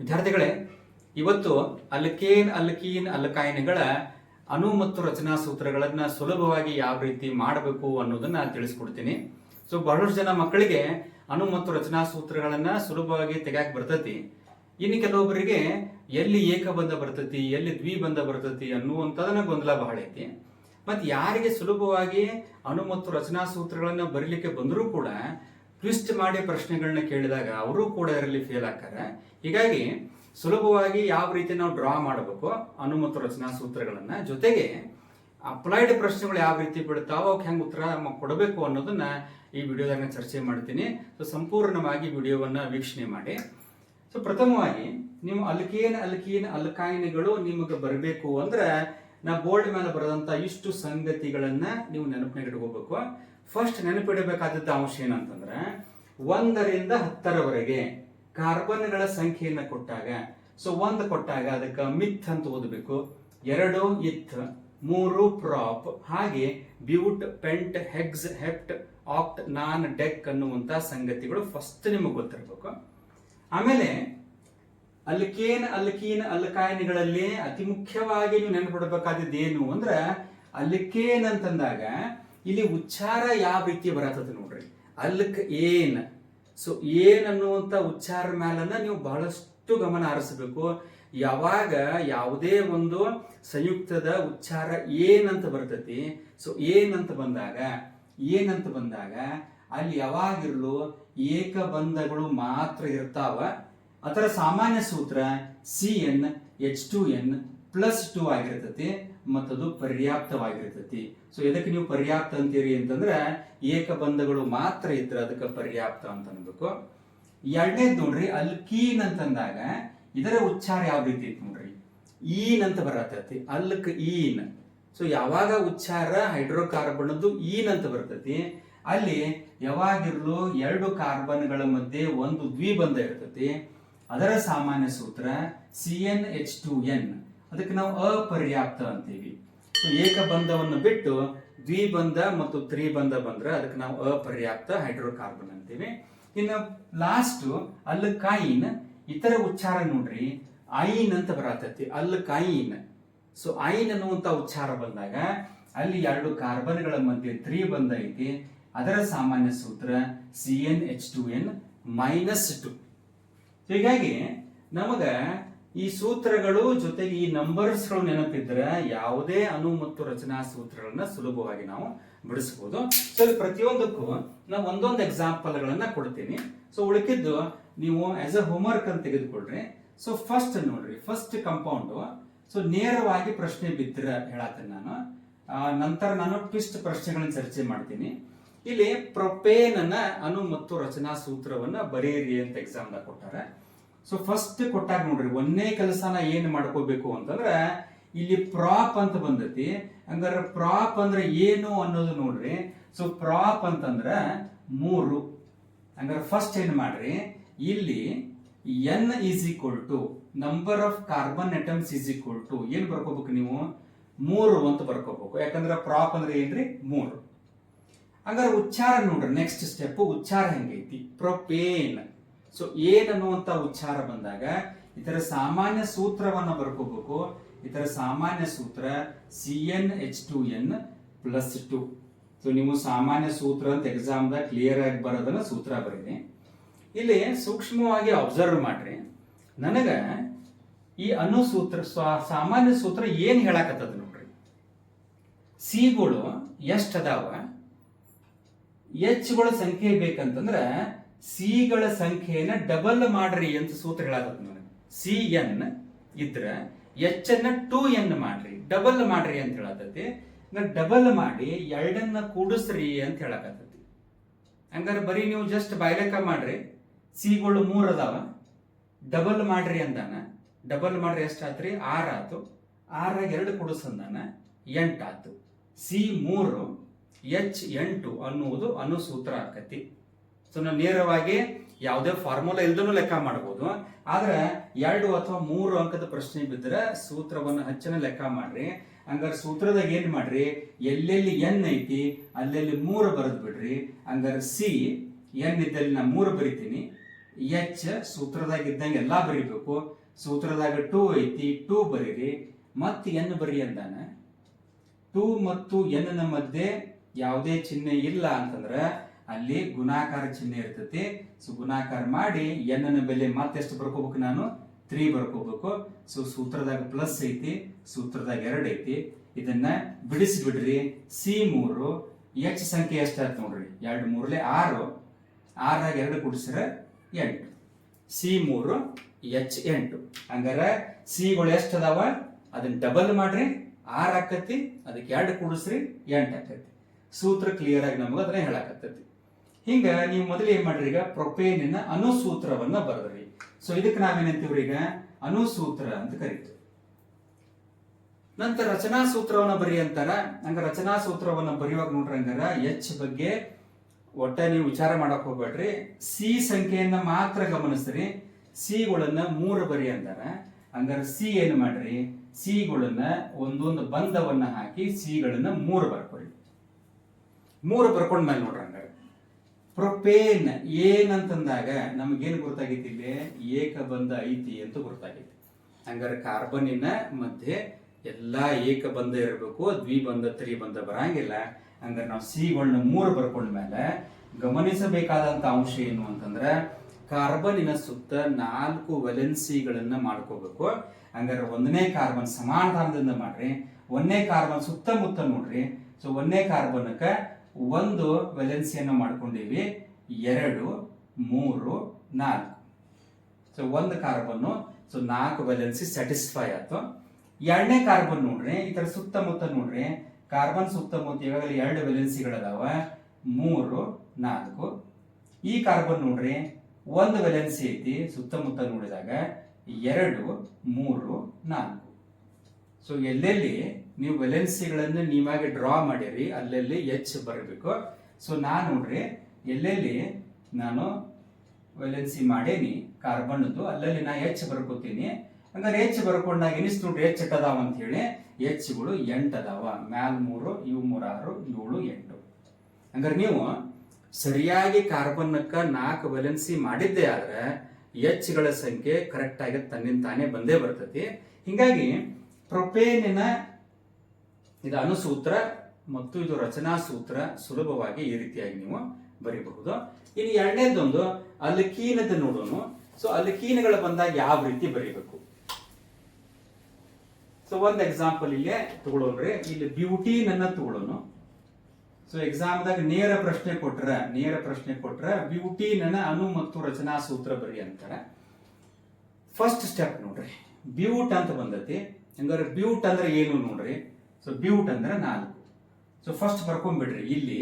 ವಿದ್ಯಾರ್ಥಿಗಳೇ, ಇವತ್ತು alkane alkene ಅಲ್ಕಾಯಿನ್ಗಳ ಅಣು ಮತ್ತು ರಚನಾ ಸೂತ್ರಗಳನ್ನು ಸುಲಭವಾಗಿ ಯಾವ ರೀತಿ ಮಾಡಬೇಕು ಅನ್ನೋದನ್ನ ತಿಳಿಸ್ಕೊಡ್ತೀನಿ. ಸೊ ಬಹಳಷ್ಟು ಜನ ಮಕ್ಕಳಿಗೆ ಅನು ಮತ್ತು ರಚನಾ ಸೂತ್ರಗಳನ್ನ ಸುಲಭವಾಗಿ ತೆಗ್ಯಾಕ್ ಬರ್ತತಿ. ಇನ್ನು ಕೆಲವೊಬ್ಬರಿಗೆ ಎಲ್ಲಿ ಏಕಬಂಧ ಬರ್ತತಿ, ಎಲ್ಲಿ ದ್ವಿಬಂಧ ಬರ್ತತಿ ಅನ್ನುವಂಥದನ್ನ ಗೊಂದಲ ಬಹಳ ಐತಿ. ಮತ್ತು ಯಾರಿಗೆ ಸುಲಭವಾಗಿ ಅನು ಮತ್ತು ರಚನಾ ಸೂತ್ರಗಳನ್ನು ಬರೀಲಿಕ್ಕೆ ಬಂದರೂ ಕೂಡ ಟ್ವಿಸ್ಟ್ ಮಾಡಿ ಪ್ರಶ್ನೆಗಳನ್ನ ಕೇಳಿದಾಗ ಅವರು ಕೂಡ ಇದರಲ್ಲಿ ಫೇಲ್ ಆಗ್ತಾರೆ. ಹೀಗಾಗಿ ಸುಲಭವಾಗಿ ಯಾವ ರೀತಿ ನಾವು ಡ್ರಾ ಮಾಡಬೇಕು, ಅನುಮತ ರಚನಾ ಸೂತ್ರಗಳನ್ನು, ಜೊತೆಗೆ ಅಪ್ಲೈಡ್ ಪ್ರಶ್ನೆಗಳು ಯಾವ ರೀತಿ ಬೀಳ್ತಾವೋ ಅವಕ್ಕೆ ಹೆಂಗೆ ಉತ್ತರ ಕೊಡಬೇಕು ಅನ್ನೋದನ್ನ ಈ ವಿಡಿಯೋದಾಗ ಚರ್ಚೆ ಮಾಡ್ತೀನಿ. ಸೊ ಸಂಪೂರ್ಣವಾಗಿ ವಿಡಿಯೋವನ್ನ ವೀಕ್ಷಣೆ ಮಾಡಿ. ಸೊ ಪ್ರಥಮವಾಗಿ ನಿಮ್ಮ ಅಲ್ಕೇನ್ ಅಲ್ಕೀನ್ ಅಲ್ಕಾಯಿನ್ಗಳು ನಿಮಗೆ ಬರಬೇಕು ಅಂದ್ರೆ, ನಾ ಬೋರ್ಡ್ ಮೇಲೆ ಬರೆದಂತ ಇಷ್ಟು ಸಂಗತಿಗಳನ್ನು ನೀವು ನೆನಪಿನಾಗ ಇಟ್ಕೋಬೇಕು. ಫಸ್ಟ್ ನೆನಪಿಡಬೇಕಾದದ್ದು ಅಂಶ ಏನಂತಂದ್ರೆ, ಒಂದರಿಂದ ಹತ್ತರವರೆಗೆ ಕಾರ್ಬನ್ಗಳ ಸಂಖ್ಯೆಯನ್ನು ಕೊಟ್ಟಾಗ ಸೊ ಒಂದು ಕೊಟ್ಟಾಗ ಅದಕ್ಕೆ ಮಿತ್ ಅಂತ ಓದಬೇಕು. ಎರಡು ಇತ್ ಮೂರು ಪ್ರಾಪ್, ಹಾಗೆ ಬ್ಯೂಟ್, ಪೆಂಟ್, ಹೆಗ್ಸ್, ಹೆಪ್ಟ್, ಆಕ್ಟ್, ನಾನ್, ಡೆಕ್ ಅನ್ನುವಂಥ ಸಂಗತಿಗಳು ಫಸ್ಟ್ ನಿಮಗೆ ಗೊತ್ತಿರಬೇಕು. ಆಮೇಲೆ ಅಲ್ಕೇನ್, ಅಲ್ಕೀನ್, ಅಲ್ಕಾಯನ್ಗಳಲ್ಲಿ ಅತಿ ಮುಖ್ಯವಾಗಿ ನೀವು ನೆನಪಿಡಬೇಕಾದದ್ದು ಏನು ಅಂದ್ರೆ, ಅಲ್ಕೇನ್ ಅಂತಂದಾಗ ಇಲ್ಲಿ ಉಚ್ಚಾರ ಯಾವ ರೀತಿ ಬರತ್ತದ ನೋಡ್ರಿ. ಅಲ್ಕ್ ಏನ್. ಸೊ ಏನ್ ಅನ್ನುವಂತ ಉಚ್ಚಾರ ಮೇಲನ್ನ ನೀವು ಬಹಳಷ್ಟು ಗಮನ ಹರಿಸಬೇಕು. ಯಾವಾಗ ಯಾವುದೇ ಒಂದು ಸಂಯುಕ್ತದ ಉಚ್ಚಾರ ಏನಂತ ಬರ್ತೈತಿ. ಸೊ ಏನಂತ ಬಂದಾಗ ಏನಂತ ಬಂದಾಗ, ಅಲ್ಲಿ ಯಾವಾಗಿರ್ಲು ಏಕಬಂಧಗಳು ಮಾತ್ರ ಇರ್ತಾವ. ಅದರ ಸಾಮಾನ್ಯ ಸೂತ್ರ C N H two N plus two ಆಗಿರ್ತತಿ. ಮತ್ತದು ಪರ್ಯಾಪ್ತವಾಗಿರ್ತತಿ. ಸೊ ಇದಕ್ಕೆ ನೀವು ಪರ್ಯಾಪ್ತ ಅಂತೀರಿ ಅಂತಂದ್ರೆ ಏಕಬಂಧಗಳು ಮಾತ್ರ ಇದ್ರೆ ಅದಕ್ಕೆ ಪರ್ಯಾಪ್ತ ಅಂತ ಅನ್ಬೇಕು. ಎರಡನೇದು ನೋಡ್ರಿ ಅಲ್ಕೀನ್ ಅಂತಂದಾಗ ಇದರ ಉಚ್ಚಾರ ಯಾವ ರೀತಿ ಐತಿ ನೋಡ್ರಿ? ಈನ್ ಅಂತ ಬರತೈತಿ. ಅಲ್ಕ್ ಈನ್. ಸೊ ಯಾವಾಗ ಉಚ್ಚಾರ ಹೈಡ್ರೋಕಾರ್ಬನ್ದು ಈನ್ ಅಂತ ಬರ್ತೈತಿ, ಅಲ್ಲಿ ಯಾವಾಗಿರ್ಲು ಎರಡು ಕಾರ್ಬನ್ಗಳ ಮಧ್ಯೆ ಒಂದು ದ್ವಿಬಂಧ ಇರ್ತತಿ. ಅದರ ಸಾಮಾನ್ಯ ಸೂತ್ರ C N H two N ಅದಕ್ಕೆ ನಾವು ಅಪರ್ಯಾಪ್ತ ಅಂತೀವಿ. ಸೊ ಏಕಬಂಧವನ್ನು ಬಿಟ್ಟು ದ್ವಿಬಂಧ ಮತ್ತು ತ್ರಿಬಂಧ ಬಂದ್ರೆ ಅದಕ್ಕೆ ನಾವು ಅಪರ್ಯಾಪ್ತ ಹೈಡ್ರೋಕಾರ್ಬನ್ ಅಂತೀವಿ. ಇನ್ನು ಲಾಸ್ಟ್ ಅಲ್ಲ ಕಾಯಿನ್ ಇತರ ಉಚ್ಚಾರ ನೋಡ್ರಿ ಐನ್ ಅಂತ ಬರತೈತಿ ಅಲ್ಲ ಕಾಯಿನ್ ಸೊ ಐನ್ ಅನ್ನುವಂತ ಉಚ್ಚಾರ ಬಂದಾಗ ಅಲ್ಲಿ ಎರಡು ಕಾರ್ಬನ್ಗಳ ಮಧ್ಯೆ ತ್ರಿಬಂಧ ಐತಿ. ಅದರ ಸಾಮಾನ್ಯ ಸೂತ್ರ C N H two N minus two ಹೀಗಾಗಿ ನಮಗ ಈ ಸೂತ್ರಗಳು ಜೊತೆಗೆ ಈ ನಂಬರ್ಸ್ಗಳು ನೆನಪಿದ್ರೆ ಯಾವುದೇ ಅನು ಮತ್ತು ರಚನಾ ಸೂತ್ರಗಳನ್ನ ಸುಲಭವಾಗಿ ನಾವು ಬಿಡಿಸಬಹುದು ಸೊ ಇಲ್ಲಿ ಪ್ರತಿಯೊಂದಕ್ಕೂ ನಾವು ಒಂದೊಂದು ಎಕ್ಸಾಂಪಲ್ಗಳನ್ನ ಕೊಡ್ತೀನಿ. ಸೊ ಉಳಿಕಿದ್ದು ನೀವು ಆಸ್ ಅ ಹೋಮ್ವರ್ಕ್ ಅಂತ ತೆಗೆದುಕೊಳ್ರಿ. ಸೊ ಫಸ್ಟ್ ನೋಡ್ರಿ ಫಸ್ಟ್ ಕಂಪೌಂಡ್ ಸೊ ನೇರವಾಗಿ ಪ್ರಶ್ನೆ ಬಿದ್ದಿರ ಹೇಳತ್ತೇನೆ ನಾನು. ನಂತರ ನಾನು ಟ್ವಿಸ್ಟ್ ಪ್ರಶ್ನೆಗಳನ್ನ ಚರ್ಚೆ ಮಾಡ್ತೀನಿ. ಇಲ್ಲಿ ಪ್ರೊಪೇನ್ ಅನ್ನ ಅನು ಮತ್ತು ರಚನಾ ಸೂತ್ರವನ್ನ ಬರೆಯಿರಿ ಅಂತ ಎಕ್ಸಾಮ್ ದಾಗ ಕೊಟ್ಟಾರೆ. ಸೊ ಫಸ್ಟ್ ಕೊಟ್ಟಾಗ ನೋಡ್ರಿ, ಒಂದೇ ಕೆಲಸನ ಏನ್ ಮಾಡ್ಕೋಬೇಕು ಅಂತಂದ್ರೆ, ಇಲ್ಲಿ ಪ್ರಾಪ್ ಅಂತ ಬಂದೈತಿ. ಹಂಗಾರೆ ಪ್ರಾಪ್ ಅಂದ್ರೆ ಏನು ಅನ್ನೋದು ನೋಡ್ರಿ. ಸೊ ಪ್ರಾಪ್ ಅಂತಂದ್ರೆ ಮೂರು. ಹಂಗಾರೆ ಫಸ್ಟ್ ಏನ್ ಮಾಡ್ರಿ, ಇಲ್ಲಿ N is equal to number of carbon atoms is equal to ಏನ್ ಬರ್ಕೋಬೇಕು ನೀವು? ಮೂರು ಅಂತ ಬರ್ಕೋಬೇಕು. ಯಾಕಂದ್ರೆ ಪ್ರಾಪ್ ಅಂದ್ರೆ ಏನ್ರಿ? ಮೂರು. ಹಂಗಾರೆ ಉಚ್ಚಾರ ನೋಡ್ರಿ ನೆಕ್ಸ್ಟ್ ಸ್ಟೆಪ್ ಉಚ್ಚಾರ ಹೆಂಗೈತಿ? ಪ್ರೊಪೇನ್ ಸೊ ಏನ್ ಅನ್ನುವಂತ ಉಚ್ಚಾರ ಬಂದಾಗ ಇದರ ಸಾಮಾನ್ಯ ಸೂತ್ರವನ್ನ ಬರ್ಕೋಬೇಕು. ಇದರ ಸಾಮಾನ್ಯ ಸೂತ್ರ C N H two N plus two so ನೀವು ಸಾಮಾನ್ಯ ಸೂತ್ರ ಅಂತ ಎಕ್ಸಾಮ್ದಾಗ ಕ್ಲಿಯರ್ ಆಗಿ ಬರೋದನ್ನ ಸೂತ್ರ ಬರೀರಿ. ಇಲ್ಲಿ ಸೂಕ್ಷ್ಮವಾಗಿ ಅಬ್ಸರ್ವ್ ಮಾಡ್ರಿ. ನನಗ ಈ ಅನುಸೂತ್ರ ಸೂತ್ರ ಸಾಮಾನ್ಯ ಸೂತ್ರ ಏನ್ ಹೇಳಕತ್ತದ ನೋಡ್ರಿ. ಸಿಗಳು ಎಷ್ಟು ಅದಾವ? ಎಚ್ಗಳ ಸಂಖ್ಯೆ ಬೇಕಂತಂದ್ರ ಸಿಗಳ ಸಂಖ್ಯೆಯನ್ನ ಡಬಲ್ ಮಾಡ್ರಿ ಅಂತ ಸೂತ್ರ ಹೇಳಕತ್ತ ನನಗೆ ಸಿ ಎನ್ ಇದ್ರ ಎಚ್ ಅನ್ನ ಟೂ ಎನ್ ಮಾಡ್ರಿ ಡಬಲ್ ಮಾಡ್ರಿ ಅಂತ ಹೇಳತೈತಿ ಡಬಲ್ ಮಾಡಿ ಎರಡನ್ನ ಕೂಡಿಸ್ರಿ ಅಂತ ಹೇಳಕತ್ತೈತಿ. ಹಂಗಾರೆ ಬರೀ ನೀವು ಜಸ್ಟ್ ಬಾಯ್ಲೆಕ್ಕ ಮಾಡ್ರಿ. ಸಿಗಳು ಮೂರ್ ಅದಾವ. ಡಬಲ್ ಮಾಡ್ರಿ ಅಂದಾನ. ಡಬಲ್ ಮಾಡ್ರಿ ಎಷ್ಟಾತ್ರಿ? ಆರ್ ಆತು. ಆರ ಎರಡು ಕುಡಿಸಂದಾನ ಎಂಟಾತು ಸಿ ಮೂರು, ಎಚ್ ಎಂಟು ಅನ್ನುವುದು ಅನುಸೂತ್ರ ಆಕತಿ. ಸೊ ನಾವು ನೇರವಾಗಿ ಯಾವುದೇ ಫಾರ್ಮುಲಾ ಇಲ್ದೂ ಲೆಕ್ಕ ಮಾಡಬಹುದು ಆದ್ರೆ ಎರಡು ಅಥವಾ ಮೂರು ಅಂಕದ ಪ್ರಶ್ನೆ ಬಿದ್ದರೆ ಸೂತ್ರವನ್ನು ಹಚ್ಚನ ಲೆಕ್ಕ ಮಾಡ್ರಿ. ಹಂಗಾರೆ ಸೂತ್ರದಾಗ ಏನ್ ಮಾಡ್ರಿ? ಎಲ್ಲೆಲ್ಲಿ ಎನ್ ಐತಿ, ಅಲ್ಲೆಲ್ಲಿ ಮೂರು ಬರೆದು ಬಿಡ್ರಿ. ಹಂಗಾರೆ ಸಿ ಎನ್ ಇದ್ದಲ್ಲಿ ನಾ ಮೂರು ಬರಿತೀನಿ. ಎಚ್ ಸೂತ್ರದಾಗ ಇದ್ದಂಗೆ ಎಲ್ಲಾ ಬರಿಬೇಕು. ಸೂತ್ರದಾಗ ಟೂ ಐತಿ ಟೂ ಬರೀರಿ. ಮತ್ತೆ ಎನ್ ಬರಿ ಅಂದಾನ? ಟೂ ಮತ್ತು ಎನ್ನ ಮಧ್ಯೆ ಯಾವುದೇ ಚಿಹ್ನೆ ಇಲ್ಲ ಅಂತಂದ್ರ ಅಲ್ಲಿ ಗುಣಾಕಾರ ಚಿಹ್ನೆ ಇರ್ತತಿ. ಸೊ ಗುಣಾಕಾರ ಮಾಡಿ ಎನ್ನ ಬೆಲೆ ಮತ್ತೆಷ್ಟು ಬರ್ಕೋಬೇಕು ನಾನು? ತ್ರೀ ಬರ್ಕೋಬೇಕು. ಸೊ ಸೂತ್ರದಾಗ ಪ್ಲಸ್ ಐತಿ, ಸೂತ್ರದಾಗ ಎರಡು ಐತಿ. ಇದನ್ನ ಬಿಡಿಸ್ಬಿಡ್ರಿ. ಸಿ ಮೂರು ಎಚ್ ಸಂಖ್ಯೆ ಎಷ್ಟಾಯ್ತು ನೋಡ್ರಿ? ಎರಡು ಮೂರಲೆ ಆರು. ಆರಾಗ ಎರಡು ಕುಡಿಸ್ರ ಎಂಟು. ಸಿ ಮೂರು ಎಚ್ ಎಂಟು. ಹಂಗಾರ ಸಿಗಳು ಎಷ್ಟು ಅದಾವ ಅದನ್ನ ಡಬಲ್ ಮಾಡ್ರಿ. ಆರ್ ಆಕತಿ ಅದಕ್ಕೆ ಎರಡು ಕೂಡಿಸ್ರಿ, ಎಂಟು ಆಕತಿ ಸೂತ್ರ ಕ್ಲಿಯರ್ ಆಗಿ ನಮಗೆ ಅದನ್ನ ಹೇಳಾಕತ್ತೈತಿ. ಹಿಂಗ ನೀವು ಮೊದಲು ಏನ್ ಮಾಡ್ರಿ ಈಗ ಪ್ರೊಪೇನಿನ ಅನುಸೂತ್ರವನ್ನ ಬರೆದ್ರಿ. ಸೊ ಇದಕ್ಕೆ ನಾವೇನಂತೀವ್ರಿ ಈಗ? ಅನುಸೂತ್ರ ಅಂತ ಕರೀತೀವಿ. ನಂತರ ರಚನಾ ಸೂತ್ರವನ್ನ ಬರಿ ಅಂತಾರ. ಹಂಗ ರಚನಾ ಸೂತ್ರವನ್ನ ಬರೆಯುವಾಗ ನೋಡ್ರಿ ಹಂಗಾರ, ಎಚ್ ಬಗ್ಗೆ ಒಟ್ಟ ನೀವು ವಿಚಾರ ಮಾಡಕ್ ಹೋಗ್ಬೇಡ್ರಿ. ಸಿ ಸಂಖ್ಯೆಯನ್ನ ಮಾತ್ರ ಗಮನಿಸ್ರಿ. ಸಿಗಳನ್ನ ಮೂರು ಬರಿ ಅಂತಾರ. ಹಂಗಾರ ಸಿ ಏನು ಮಾಡ್ರಿ? ಸಿಗಳನ್ನ ಒಂದೊಂದು ಬಂಧವನ್ನ ಹಾಕಿ ಸಿಗಳನ್ನ ಮೂರು ಬರ್ಕೊಳ್ಳಿ ಮೂರು ಬರ್ಕೊಂಡ್ಮೇಲೆ ನೋಡ್ರಿ. ಪ್ರೊಪೇನ್ ಏನಂತಂದಾಗ ನಮಗೇನು ಗೊತ್ತಾಗೈತಿ ಇಲ್ಲಿ? ಏಕಬಂಧ ಐತಿ ಅಂತ ಗೊತ್ತಾಗೈತಿ. ಹಂಗಾರೆ ಕಾರ್ಬನಿನ ಮಧ್ಯೆ ಎಲ್ಲಾ ಏಕಬಂಧ ಇರಬೇಕು, ದ್ವಿಬಂಧ, ತ್ರಿಬಂಧ ಬರಂಗಿಲ್ಲ. ಹಂಗಾರೆ ನಾವು ಸಿಗಳನ್ನ ಮೂರು ಬರ್ಕೊಂಡ್ಮೇಲೆ ಗಮನಿಸಬೇಕಾದಂತ ಅಂಶ ಏನು ಅಂತಂದ್ರೆ ಕಾರ್ಬನಿನ ಸುತ್ತ ನಾಲ್ಕು ವೆಲೆನ್ಸಿಗಳನ್ನ ಮಾಡ್ಕೋಬೇಕು. ಹಂಗಾರೆ ಒಂದನೇ ಕಾರ್ಬನ್ ಸಮಾನತಾನದಿಂದ ಮಾಡ್ರಿ, ಒಂದನೇ ಕಾರ್ಬನ್ ಸುತ್ತಮುತ್ತ ನೋಡ್ರಿ. ಸೊ ಒಂದನೇ ಕಾರ್ಬನ್ಕ ಒಂದು ವೆಲೆನ್ಸಿಯನ್ನು ಮಾಡ್ಕೊಂಡಿವಿ. ಎರಡು, ಮೂರು, ನಾಲ್ಕು. ಸೊ ಒಂದು ಕಾರ್ಬನ್ನು ಸೊ ನಾಲ್ಕು ವೆಲೆನ್ಸಿ ಸ್ಯಾಟಿಸ್ಫೈ ಆಯ್ತು. ಎರಡನೇ ಕಾರ್ಬನ್ ನೋಡ್ರಿ, ಈ ತರ ಸುತ್ತಮುತ್ತ ನೋಡ್ರಿ. ಕಾರ್ಬನ್ ಸುತ್ತಮುತ್ತ ಇವಾಗಲೇ ಎರಡು ವೆಲೆನ್ಸಿಗಳದಾವ. ಮೂರು, ನಾಲ್ಕು. ಈ ಕಾರ್ಬನ್ ನೋಡ್ರಿ, ಒಂದು ವೆಲೆನ್ಸಿ ಐತಿ ಸುತ್ತಮುತ್ತ ನೋಡಿದಾಗ. ಎರಡು, ಮೂರು, ನಾಲ್ಕು. ಸೊ ಎಲ್ಲೆಲ್ಲಿ ನೀವು ವೆಲೆನ್ಸಿಗಳನ್ನು ನಿಮಗೆ ಡ್ರಾ ಮಾಡಿರಿ, ಅಲ್ಲೆಲ್ಲಿ ಎಚ್ ಬರಬೇಕು. ಸೊ ನಾನು ನೋಡ್ರಿ, ಎಲ್ಲೆಲ್ಲಿ ನಾನು ವೆಲೆನ್ಸಿ ಮಾಡೇನಿ, ಕಾರ್ಬನ್ದು, ಅಲ್ಲಲ್ಲಿ ನಾ ಎಚ್ ಬರ್ಕೋತೀನಿ. ಹಂಗಾರೆ ಎಚ್ ಬರ್ಕೊಂಡಾಗ ಎನಿಸ್ತು ನೋಡ್ರಿ ಎಚ್ ಅದಾವ ಅಂತ ಹೇಳಿ ಎಚ್ಗಳು ಎಂಟು ಅದಾವ. ಮ್ಯಾಲ್ ಮೂರು, ಇವು ಮೂರಾರು, ಏಳು, ಎಂಟು. ಹಂಗಾರೆ ನೀವು ಸರಿಯಾಗಿ ಕಾರ್ಬನ್ನಕ್ಕೆ ನಾಲ್ಕು ವೆಲೆನ್ಸಿ ಮಾಡಿದ್ದೆ ಆದ್ರೆ ಎಚ್ಗಳ ಸಂಖ್ಯೆ ಕರೆಕ್ಟ್ ಆಗಿ ತನ್ನಿಂದ ತಾನೇ ಬಂದೇ ಬರ್ತತಿ. ಹಿಂಗಾಗಿ, ಪ್ರೊಪೇನಿನ ಇದು ಅನುಸೂತ್ರ ಮತ್ತು ಇದು ರಚನಾ ಸೂತ್ರ ಸುಲಭವಾಗಿ ಈ ರೀತಿಯಾಗಿ ನೀವು ಬರೀಬಹುದು. ಇನ್ನು ಎರಡನೇದೊಂದು ಅಲ್ಕೀನದ ನೋಡೋಣ ಸೊ ಅಲ್ಕೀನಗಳು ಬಂದಾಗ ಯಾವ ರೀತಿ ಬರೀಬೇಕು? ಸೊ ಒಂದು ಎಕ್ಸಾಂಪಲ್ ಇಲ್ಲೇ ತಗೊಳ್ಳೋಣ್ರಿ ಇಲ್ಲಿ ಬ್ಯೂಟಿನನ್ನ ತಗೊಳ್ಳೋಣ ಸೊ ಎಕ್ಸಾಮ್ದಾಗ ನೇರ ಪ್ರಶ್ನೆ ಕೊಟ್ರ, ನೇರ ಪ್ರಶ್ನೆ ಕೊಟ್ರ ನನ್ನ ಅನು ಮತ್ತು ರಚನಾ ಸೂತ್ರ ಬರಿ ಅಂತಾರೆ. ಫಸ್ಟ್ ಸ್ಟೆಪ್ ನೋಡ್ರಿ. ಬ್ಯೂಟ್ ಅಂತ ಬಂದತಿ. ಹಂಗಾರೆ ಬ್ಯೂಟ್ ಅಂದ್ರೆ ಏನು ನೋಡ್ರಿ? ಸೊ ಬ್ಯೂಟ್ ಅಂದ್ರೆ ನಾಲ್ಕು. ಸೊ ಫಸ್ಟ್ ಬರ್ಕೊಂಡ್ಬಿಡ್ರಿ ಇಲ್ಲಿ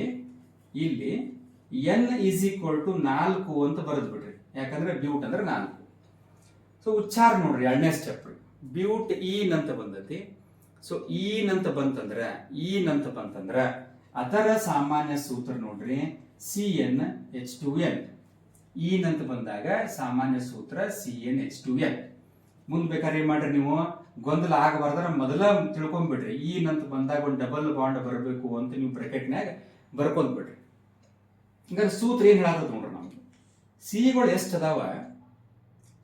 ಇಲ್ಲಿ ಎನ್ ಈಸ್ ಈಕ್ವಲ್ ಟು ನಾಲ್ಕು ಅಂತ ಬರೆದು ಬಿಡ್ರಿ ಯಾಕಂದ್ರೆ ಬ್ಯೂಟ್ ಅಂದ್ರೆ ನಾಲ್ಕು. ಸೊ ಉಚ್ಚಾರ ನೋಡ್ರಿ ಎರಡನೇ ಸ್ಟೆಪ್ ಬ್ಯೂಟ್ ಈನ್ ಅಂತ ಬಂದತಿ. ಸೊ ಈನ್ ಅಂತ ಬಂತಂದ್ರ ಈನ್ ಅಂತ ಬಂತಂದ್ರ ಅದರ ಸಾಮಾನ್ಯ ಸೂತ್ರ ನೋಡ್ರಿ. C N H two N ಈನ್ ಅಂತ ಬಂದಾಗ ಸಾಮಾನ್ಯ ಸೂತ್ರ C N H two N ಮುಂದ್ ಬೇಕಾದ್ರೆ ಏನ್ ಮಾಡ್ರಿ ನೀವು? ಗೊಂದಲ ಆಗಬಾರ್ದ್ರೆ ಮೊದಲ ತಿಳ್ಕೊಂಡ್ಬಿಡ್ರಿ ಈ ನಂತ ಬಂದಾಗ ಒಂದು ಡಬಲ್ ಬಾಂಡ್ ಬರಬೇಕು ಅಂತ ನೀವು ಬ್ರಕೆಟ್ನಾಗ ಬರ್ಕೊಂಡ್ ಬಿಡ್ರಿ ಹಂಗಾರೆ ಸೂತ್ರ ಏನು ಹೇಳತ್ತದ ನೋಡ್ರಿ ನಮ್ಗೆ? ಸಿಗಳು ಎಷ್ಟು ಅದಾವ?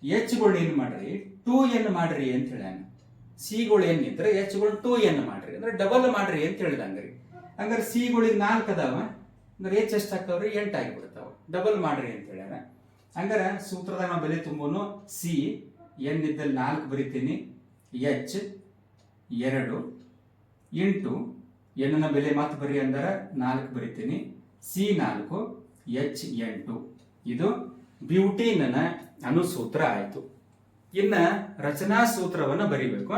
ಎಚ್ಗಳು ಏನು ಮಾಡ್ರಿ? ಟೂ ಎನ್ ಮಾಡ್ರಿ ಅಂತ ಹೇಳ್ಯಾನ. ಸಿಗಳು ಏನ್ ಇದ್ರೆ ಎಚ್ಗಳು ಟೂ ಎನ್ ಮಾಡ್ರಿ. ಅಂದ್ರೆ ಡಬಲ್ ಮಾಡ್ರಿ ಅಂತ ಹೇಳಿದಂಗ್ರಿ. ಹಂಗಾರೆ ಸಿಗಳಿಗೆ ನಾಲ್ಕು ಅದಾವ. ಅಂದ್ರೆ ಎಚ್ ಎಷ್ಟು ಆಗ್ತಾವ್ರಿ ಎಂಟು ಆಗಿಬಿಡ್ತಾವ. ಡಬಲ್ ಮಾಡ್ರಿ ಅಂತ ಹೇಳ್ಯಾರ ಹಂಗಾರೆ ಸೂತ್ರದಾಗ ನಾವು ಬೆಲೆ ತುಂಬೋನು ಸಿ ಎನ್ ಇದ್ದಲ್ಲಿ ನಾಲ್ಕು ಬರಿತೀನಿ. ಎಚ್ ಎರಡು ಇಂಟು ಎನ್ನ ಬೆಲೆ ಮಾತು ಬರಿ ಅಂದರೆ ನಾಲ್ಕು ಬರಿತೀನಿ. ಸಿ ನಾಲ್ಕು, ಎಚ್ ಎಂಟು. ಇದು ಬ್ಯೂಟಿನ ಅನುಸೂತ್ರ ಆಯಿತು. ಇನ್ನು ರಚನಾ ಸೂತ್ರವನ್ನು ಬರಿಬೇಕು.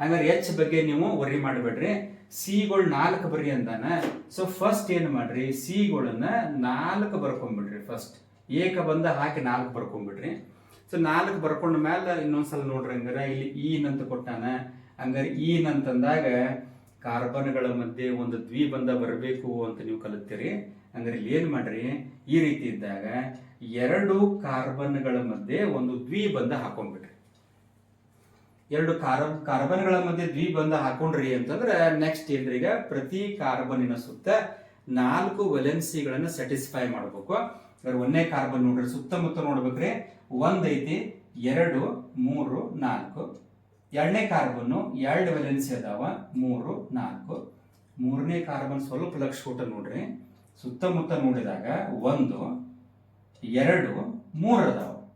ಹಂಗಾರೆ ಎಚ್ ಬಗ್ಗೆ ನೀವು ವರಿ ಮಾಡಬೇಡ್ರಿ. ಸಿಗಳು ನಾಲ್ಕು ಬರಿ ಅಂದಾನ. ಸೊ ಫಸ್ಟ್ ಏನು ಮಾಡ್ರಿ? ಸಿಗಳನ್ನ ನಾಲ್ಕು ಬರ್ಕೊಂಡ್ಬಿಡ್ರಿ ಫಸ್ಟ್ ಏಕ ಬಂದ ಹಾಕಿ ನಾಲ್ಕು ಬರ್ಕೊಂಡ್ಬಿಡ್ರಿ ಸೊ ನಾಲ್ಕು ಬರ್ಕೊಂಡ ಮೇಲೆ ಇನ್ನೊಂದ್ಸಲ ನೋಡ್ರಿ ಹಂಗಾರ, ಇಲ್ಲಿ ಈನ್ ಅಂತ ಕೊಟ್ಟಾನ. ಹಂಗಾರೆ ಈನ್ ಅಂತಂದಾಗ ಕಾರ್ಬನ್ಗಳ ಮಧ್ಯೆ ಒಂದು ದ್ವಿಬಂಧ ಬರಬೇಕು ಅಂತ ನೀವು ಕಲಿತೀರಿ. ಅಂದ್ರೆ ಇಲ್ಲಿ ಏನ್ ಮಾಡ್ರಿ? ಈ ರೀತಿ ಇದ್ದಾಗ ಎರಡು ಕಾರ್ಬನ್ಗಳ ಮಧ್ಯೆ ಒಂದು ದ್ವಿಬಂಧ ಹಾಕೊಂಡ್ಬಿಡ್ರಿ ಎರಡು ಕಾರ್, ಕಾರ್ಬನ್ಗಳ ಮಧ್ಯೆ ದ್ವಿಬಂಧ ಹಾಕೊಂಡ್ರಿ ಅಂತಂದ್ರೆ ನೆಕ್ಸ್ಟ್ ಏನ್ರಿ ಈಗ? ಪ್ರತಿ ಕಾರ್ಬನಿನ ಸುತ್ತ ನಾಲ್ಕು ವೆಲೆನ್ಸಿಗಳನ್ನ ಸ್ಯಾಟಿಸ್ಫೈ ಮಾಡ್ಬೇಕು. ಒಂದೇ ಕಾರ್ಬನ್ ನೋಡ್ರಿ, ಸುತ್ತಮುತ್ತ ನೋಡ್ಬೇಕ್ರಿ. ಒಂದ್ ಐತಿ ಎರಡು, ಮೂರು, ನಾಲ್ಕು. ಎರಡನೇ ಕಾರ್ಬನ್ನು ಎರಡು ವೆಲೆನ್ಸಿ ಅದಾವ, ಮೂರು, ನಾಲ್ಕು. ಮೂರನೇ ಕಾರ್ಬನ್ ಸ್ವಲ್ಪ ಲಕ್ಷ ಕೊಟ್ಟ ನೋಡ್ರಿ. ಸುತ್ತಮುತ್ತ ನೋಡಿದಾಗ ಒಂದು, ಎರಡು, ಮೂರು ಅದಾವ.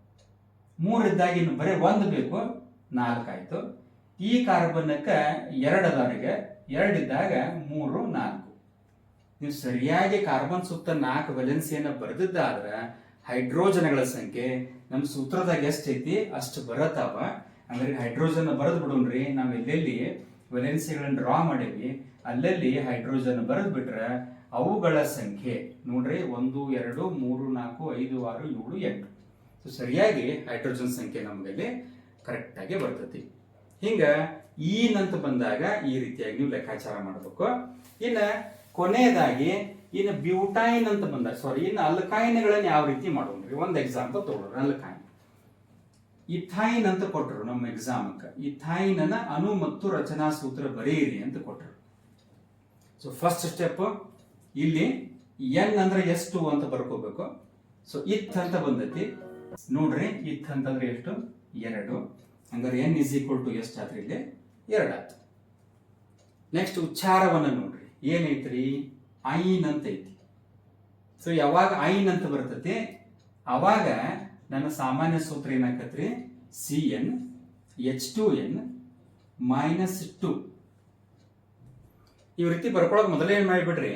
ಮೂರಿದ್ದಾಗ ಇನ್ನು ಬರೀ ಒಂದು ಬೇಕು ನಾಲ್ಕಾಯ್ತು ಈ ಕಾರ್ಬನ್ನಕ್ಕೆ ಎರಡು ಅದಾವ್ರಿಗೆ ಎರಡಿದ್ದಾಗ ಮೂರು, ನಾಲ್ಕು. ನೀವು ಸರಿಯಾಗಿ ಕಾರ್ಬನ್ ಸುತ್ತ ನಾಲ್ಕು ವೆಲೆನ್ಸಿಯನ್ನು ಬರೆದಿದ್ದಾದ್ರ ಹೈಡ್ರೋಜನ್ಗಳ ಸಂಖ್ಯೆ ನಮ್ಮ ಸೂತ್ರದಾಗ ಐತಿ ಅಷ್ಟು ಬರತ್ತಾವ ಅಂದ್ರೆ ಹೈಡ್ರೋಜನ್ ಬರೆದು ಬಿಡೋಣ್ರಿ ನಾವು ಎಲ್ಲೆಲ್ಲಿ ವೆಲೆನ್ಸಿಗಳನ್ನ ಡ್ರಾ ಮಾಡೀವಿ, ಅಲ್ಲಲ್ಲಿ ಹೈಡ್ರೋಜನ್ ಬರೆದು ಬಿಟ್ರೆ ಅವುಗಳ ಸಂಖ್ಯೆ, ನೋಡ್ರಿ, ಒಂದು, ಎರಡು, ಮೂರು, ನಾಲ್ಕು, ಐದು, ಆರು, ಏಳು, ಎಂಟು. ಸೊ ಸರಿಯಾಗಿ ಹೈಡ್ರೋಜನ್ ಸಂಖ್ಯೆ ನಮಗಲ್ಲಿ ಕರೆಕ್ಟ್ ಆಗಿ ಬರ್ತೈತಿ. ಹಿಂಗ ಈನಂತ ಬಂದಾಗ ಈ ರೀತಿಯಾಗಿ ನೀವು ಲೆಕ್ಕಾಚಾರ ಮಾಡಬೇಕು. ಇನ್ನ ಕೊನೆಯದಾಗಿ ಇನ್ನು ಬ್ಯೂಟೈನ್ ಅಂತ ಬಂದಾಗ ಸಾರಿ ಇನ್ನು ಅಲ್ಕಾಯಿನ್ಗಳನ್ನ ಯಾವ ರೀತಿ ಮಾಡೋಣ್ರಿ? ಒಂದು ಎಕ್ಸಾಂಪಲ್ ತಗೊಳ್ರಿ ಅಲ್ಕಾಯಿನ್ ಇಥೈನ್ ಅಂತ ಕೊಟ್ಟರು ನಮ್ಮ ಎಕ್ಸಾಮ್ಗೆ ಇಥೈನ್ ಅಣು ಮತ್ತು ರಚನಾ ಸೂತ್ರ ಬರೀರಿ ಅಂತ ಕೊಟ್ಟರು ಸೊ ಫಸ್ಟ್ ಸ್ಟೆಪ್ ಇಲ್ಲಿ ಎನ್ ಅಂದ್ರೆ ಎಷ್ಟು ಅಂತ ಬರ್ಕೋಬೇಕು. ಸೊ ಇತ್ ಅಂತ ಬಂದೈತಿ. ನೋಡ್ರಿ ಇತ್ ಅಂತಂದ್ರೆ ಎಷ್ಟು? ಎರಡು. ಹಂಗಾರೆ ಎನ್ ಇಸ್ ಈಕ್ವಲ್ ಟು ಎಷ್ಟು ಆದ್ರೆ ಇಲ್ಲಿ? ಎರಡು ಆಯ್ತು ನೆಕ್ಸ್ಟ್ ಉಚ್ಚಾರವನ್ನ ನೋಡ್ರಿ. ಏನೈತ್ರಿ? ಐನ್ ಅಂತ ಐತಿ. ಸೊ ಯಾವಾಗ ಐನ್ ಅಂತ ಬರ್ತತಿ? ಅವಾಗ ನನ್ನ ಸಾಮಾನ್ಯ ಸೂತ್ರ ಏನಾಕತ್ರಿ? C N H two N minus two ಈ ರೀತಿ ಬರ್ಕೊಳಕ್ ಮೊದಲೇ ಏನ್ ಮಾಡಿಬಿಡ್ರಿ?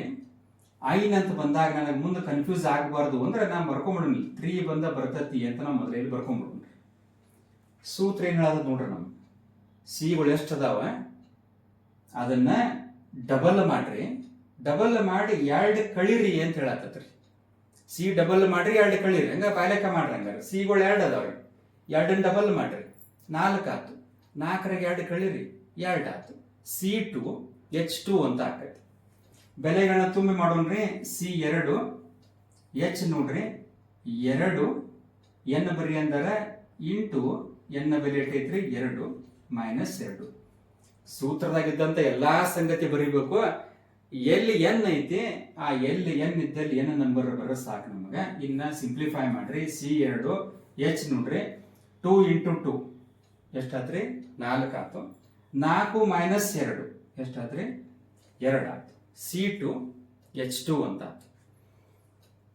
ಐನ್ ಅಂತ ಬಂದಾಗ ನನಗೆ ಮುಂದೆ ಕನ್ಫ್ಯೂಸ್ ಆಗಬಾರ್ದು ಅಂದ್ರೆ ನಾ ಬರ್ಕೊಂಬಿಡೋಣ. ತ್ರೀ ಬಂದ ಬರ್ತತಿ ಅಂತ ನಾವು ಮೊದಲೇ ಬರ್ಕೊಂಬಿಡ್ರಿ ಸೂತ್ರ ಏನ್ ಹೇಳೋದು ನೋಡ್ರಿ ನಮ್ಗೆ ಸಿಗಳು ಎಷ್ಟು ಅದಾವ? ಅದನ್ನ ಡಬಲ್ ಮಾಡ್ರಿ. ಡಬಲ್ ಮಾಡಿ ಎರಡು ಕಳಿರಿ ಅಂತ ಹೇಳತ್ತತ್ರಿ ಸಿ ಡಬಲ್ ಮಾಡ್ರಿ, ಎರಡು ಕಳಿರಿ. ಹಂಗ ಪಾಲಕ ಮಾಡ್ರಿ ಹಂಗಾರೆ. ಸಿಗಳು ಎರಡು ಅದಾವ್ರಿ. ಎರಡನ್ನ ಡಬಲ್ ಮಾಡ್ರಿ. ನಾಲ್ಕು ಆತು. ನಾಲ್ಕರಾಗ ಎರಡು ಕಳಿರಿ, ಎರಡು ಆತು. ಸಿ ಟು ಎಚ್ ಟು ಅಂತ ಆಕೈತಿ. ಬೆಲೆಗಳನ್ನ ತುಂಬಿ ಮಾಡೋಣ್ರಿ. ಸಿ ಎರಡು ಎಚ್ ನೋಡ್ರಿ. ಎರಡು ಎನ್ ಬರಿ ಅಂದರೆ. ಇಂಟು ಎನ್ನ ಬೆಲೆ ಇಟ್ಟೈತ್ರಿ ಎರಡು ಮೈನಸ್ ಎರಡು. ಸೂತ್ರದಾಗಿದ್ದಂತ ಎಲ್ಲಾ ಸಂಗತಿ ಬರೀಬೇಕು. ಎಲ್ಲಿ ಎನ್ ಐತಿ, ಆ ಎಲ್ಲಿ ಎನ್ ಇದ್ದಲ್ಲಿ ಎನ್ ನಂಬರ್ ಬರೋ ಸಾಕು ನಮಗೆ. ಇನ್ನ ಸಿಂಪ್ಲಿಫೈ ಮಾಡ್ರಿ ಸಿ ಎರಡು ಎಚ್ ನೋಡ್ರಿ. ಟೂ ಇಂಟು ಟೂ ಎಷ್ಟಾತ್ರಿ? ನಾಲ್ಕು ಆತು. ನಾಲ್ಕು ಮೈನಸ್ ಎರಡು. ಎಷ್ಟಾತ್ರಿ? ಎರಡು ಆಯ್ತು ಸಿ ಟು ಎಚ್ ಟು ಅಂತ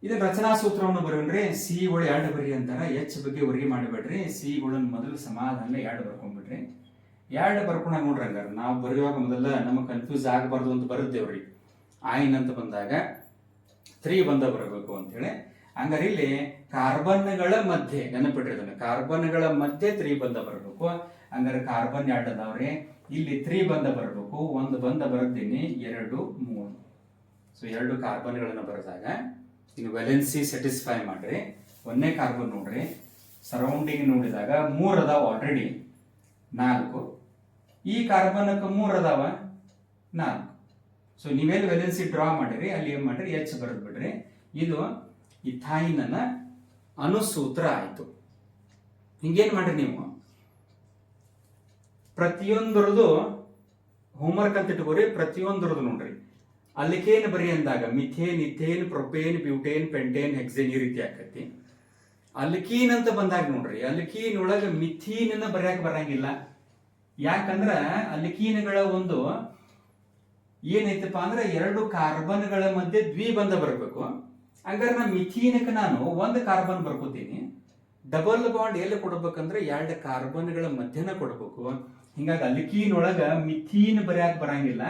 ಇದನ್ನ ರಚನಾ ಸೂತ್ರವನ್ನು ಬರೋಣ್ರಿ ಸಿ ಗಳು ಎರಡು ಬರಿ ಅಂತಾರ. ಎಚ್ ಬಗ್ಗೆ ಹೊರಗೆ ಮಾಡಬೇಡ್ರಿ. ಸಿ ಗಳನ್ನ ಮೊದಲು ಸಮಾಧಾನ ಎರಡು ಬರ್ಕೊಂಡ್ಬಿಡ್ರಿ ಎರಡು ಬರ್ಕೊಂಡ ನೋಡ್ರಿ ಹಂಗಾರೆ. ನಾವು ಬರೆಯುವಾಗ ಮೊದಲ ನಮಗೆ ಕನ್ಫ್ಯೂಸ್ ಆಗಬಾರ್ದು ಅಂತ ಬರುತ್ತೇವ್ರಿ ಆಯಿನ್ ಅಂತ ಬಂದಾಗ ತ್ರೀ ಬಂದ ಬರಬೇಕು ಅಂತೇಳಿ ಹಂಗಾರೆ ಇಲ್ಲಿ ಕಾರ್ಬನ್ಗಳ ಮಧ್ಯೆ ನೆನಪಿಟ್ರಿ ಅದನ್ನ ಕಾರ್ಬನ್ಗಳ ಮಧ್ಯೆ ತ್ರೀ ಬಂದ ಬರಬೇಕು. ಹಂಗಾರೆ ಕಾರ್ಬನ್ ಎರಡು ಅದಾವ್ರಿ. ಇಲ್ಲಿ ತ್ರೀ ಬಂದ ಬರಬೇಕು. ಒಂದು ಬಂದ ಬರುತ್ತೀನಿ. ಎರಡು, ಮೂರು. ಸೊ ಎರಡು ಕಾರ್ಬನ್ಗಳನ್ನು ಬರೆದಾಗ ಇನ್ನು ವೆಲೆನ್ಸಿ ಸ್ಯಾಟಿಸ್ಫೈ ಮಾಡ್ರಿ. ಒಂದೇ ಕಾರ್ಬನ್ ನೋಡ್ರಿ. ಸರೌಂಡಿಂಗ್ ನೋಡಿದಾಗ ಮೂರು ಅದಾವ ಆಲ್ರೆಡಿ ನಾಲ್ಕು. ಈ ಕಾರ್ಬನಕ್ಕೆ ಮೂರು ಅದಾವ ನಾಲ್ಕು. ಸೊ ನೀವೆಲ್ಲಿ ವೆಲೆನ್ಸಿ ಡ್ರಾ ಮಾಡಿರಿ, ಅಲ್ಲಿ ಏನು ಮಾಡಿರಿ? ಎಚ್ ಬರೆದು ಬಿಡ್ರಿ. ಇದು ಇಥೈನನ ಅನುಸೂತ್ರ ಆಯಿತು. ಹಿಂಗೇನು ಮಾಡ್ರಿ ನೀವು? ಪ್ರತಿಯೊಂದರದು ಹೋಮ್ವರ್ಕ್ ಅಂತ ಇಟ್ಕೋರಿ ಪ್ರತಿಯೊಂದರದು ನೋಡ್ರಿ. ಅಲ್ಲಿಕೇನು ಬರಿ ಅಂದಾಗ methane ethane propane butane pentane hexane ಈ ರೀತಿ ಆಕತಿ. ಅಲ್ಕೀನ್ ಅಂತ ಬಂದಾಗ ನೋಡ್ರಿ ಅಲ್ಕೀನ್ ಒಳಗ ಮಿಥೀನ್ ಬರ್ಯಾಕ ಬರಂಗಿಲ್ಲ. ಯಾಕಂದ್ರ ಅಲ್ಕೀನ್ಗಳ ಒಂದು ಏನೈತಪ್ಪ ಅಂದ್ರೆ ಎರಡು ಕಾರ್ಬನ್ಗಳ ಮಧ್ಯೆ ದ್ವಿಬಂಧ ಬರಬೇಕು. ಹಂಗಾರೆ ನಾ ಮಿಥೀನಕ್ಕೆ ನಾನು ಒಂದು ಕಾರ್ಬನ್ ಬರ್ಕೋತೀನಿ. ಡಬಲ್ ಬಾಂಡ್ ಎಲ್ಲಿ ಕೊಡ್ಬೇಕಂದ್ರೆ ಎರಡು ಕಾರ್ಬನ್ಗಳ ಮಧ್ಯನ ಕೊಡ್ಬೇಕು. ಹಿಂಗಾಗಿ ಅಲ್ಕೀನ್ ಒಳಗ ಮಿಥೀನ್ ಬರೆಯಕ್ ಬರಂಗಿಲ್ಲ.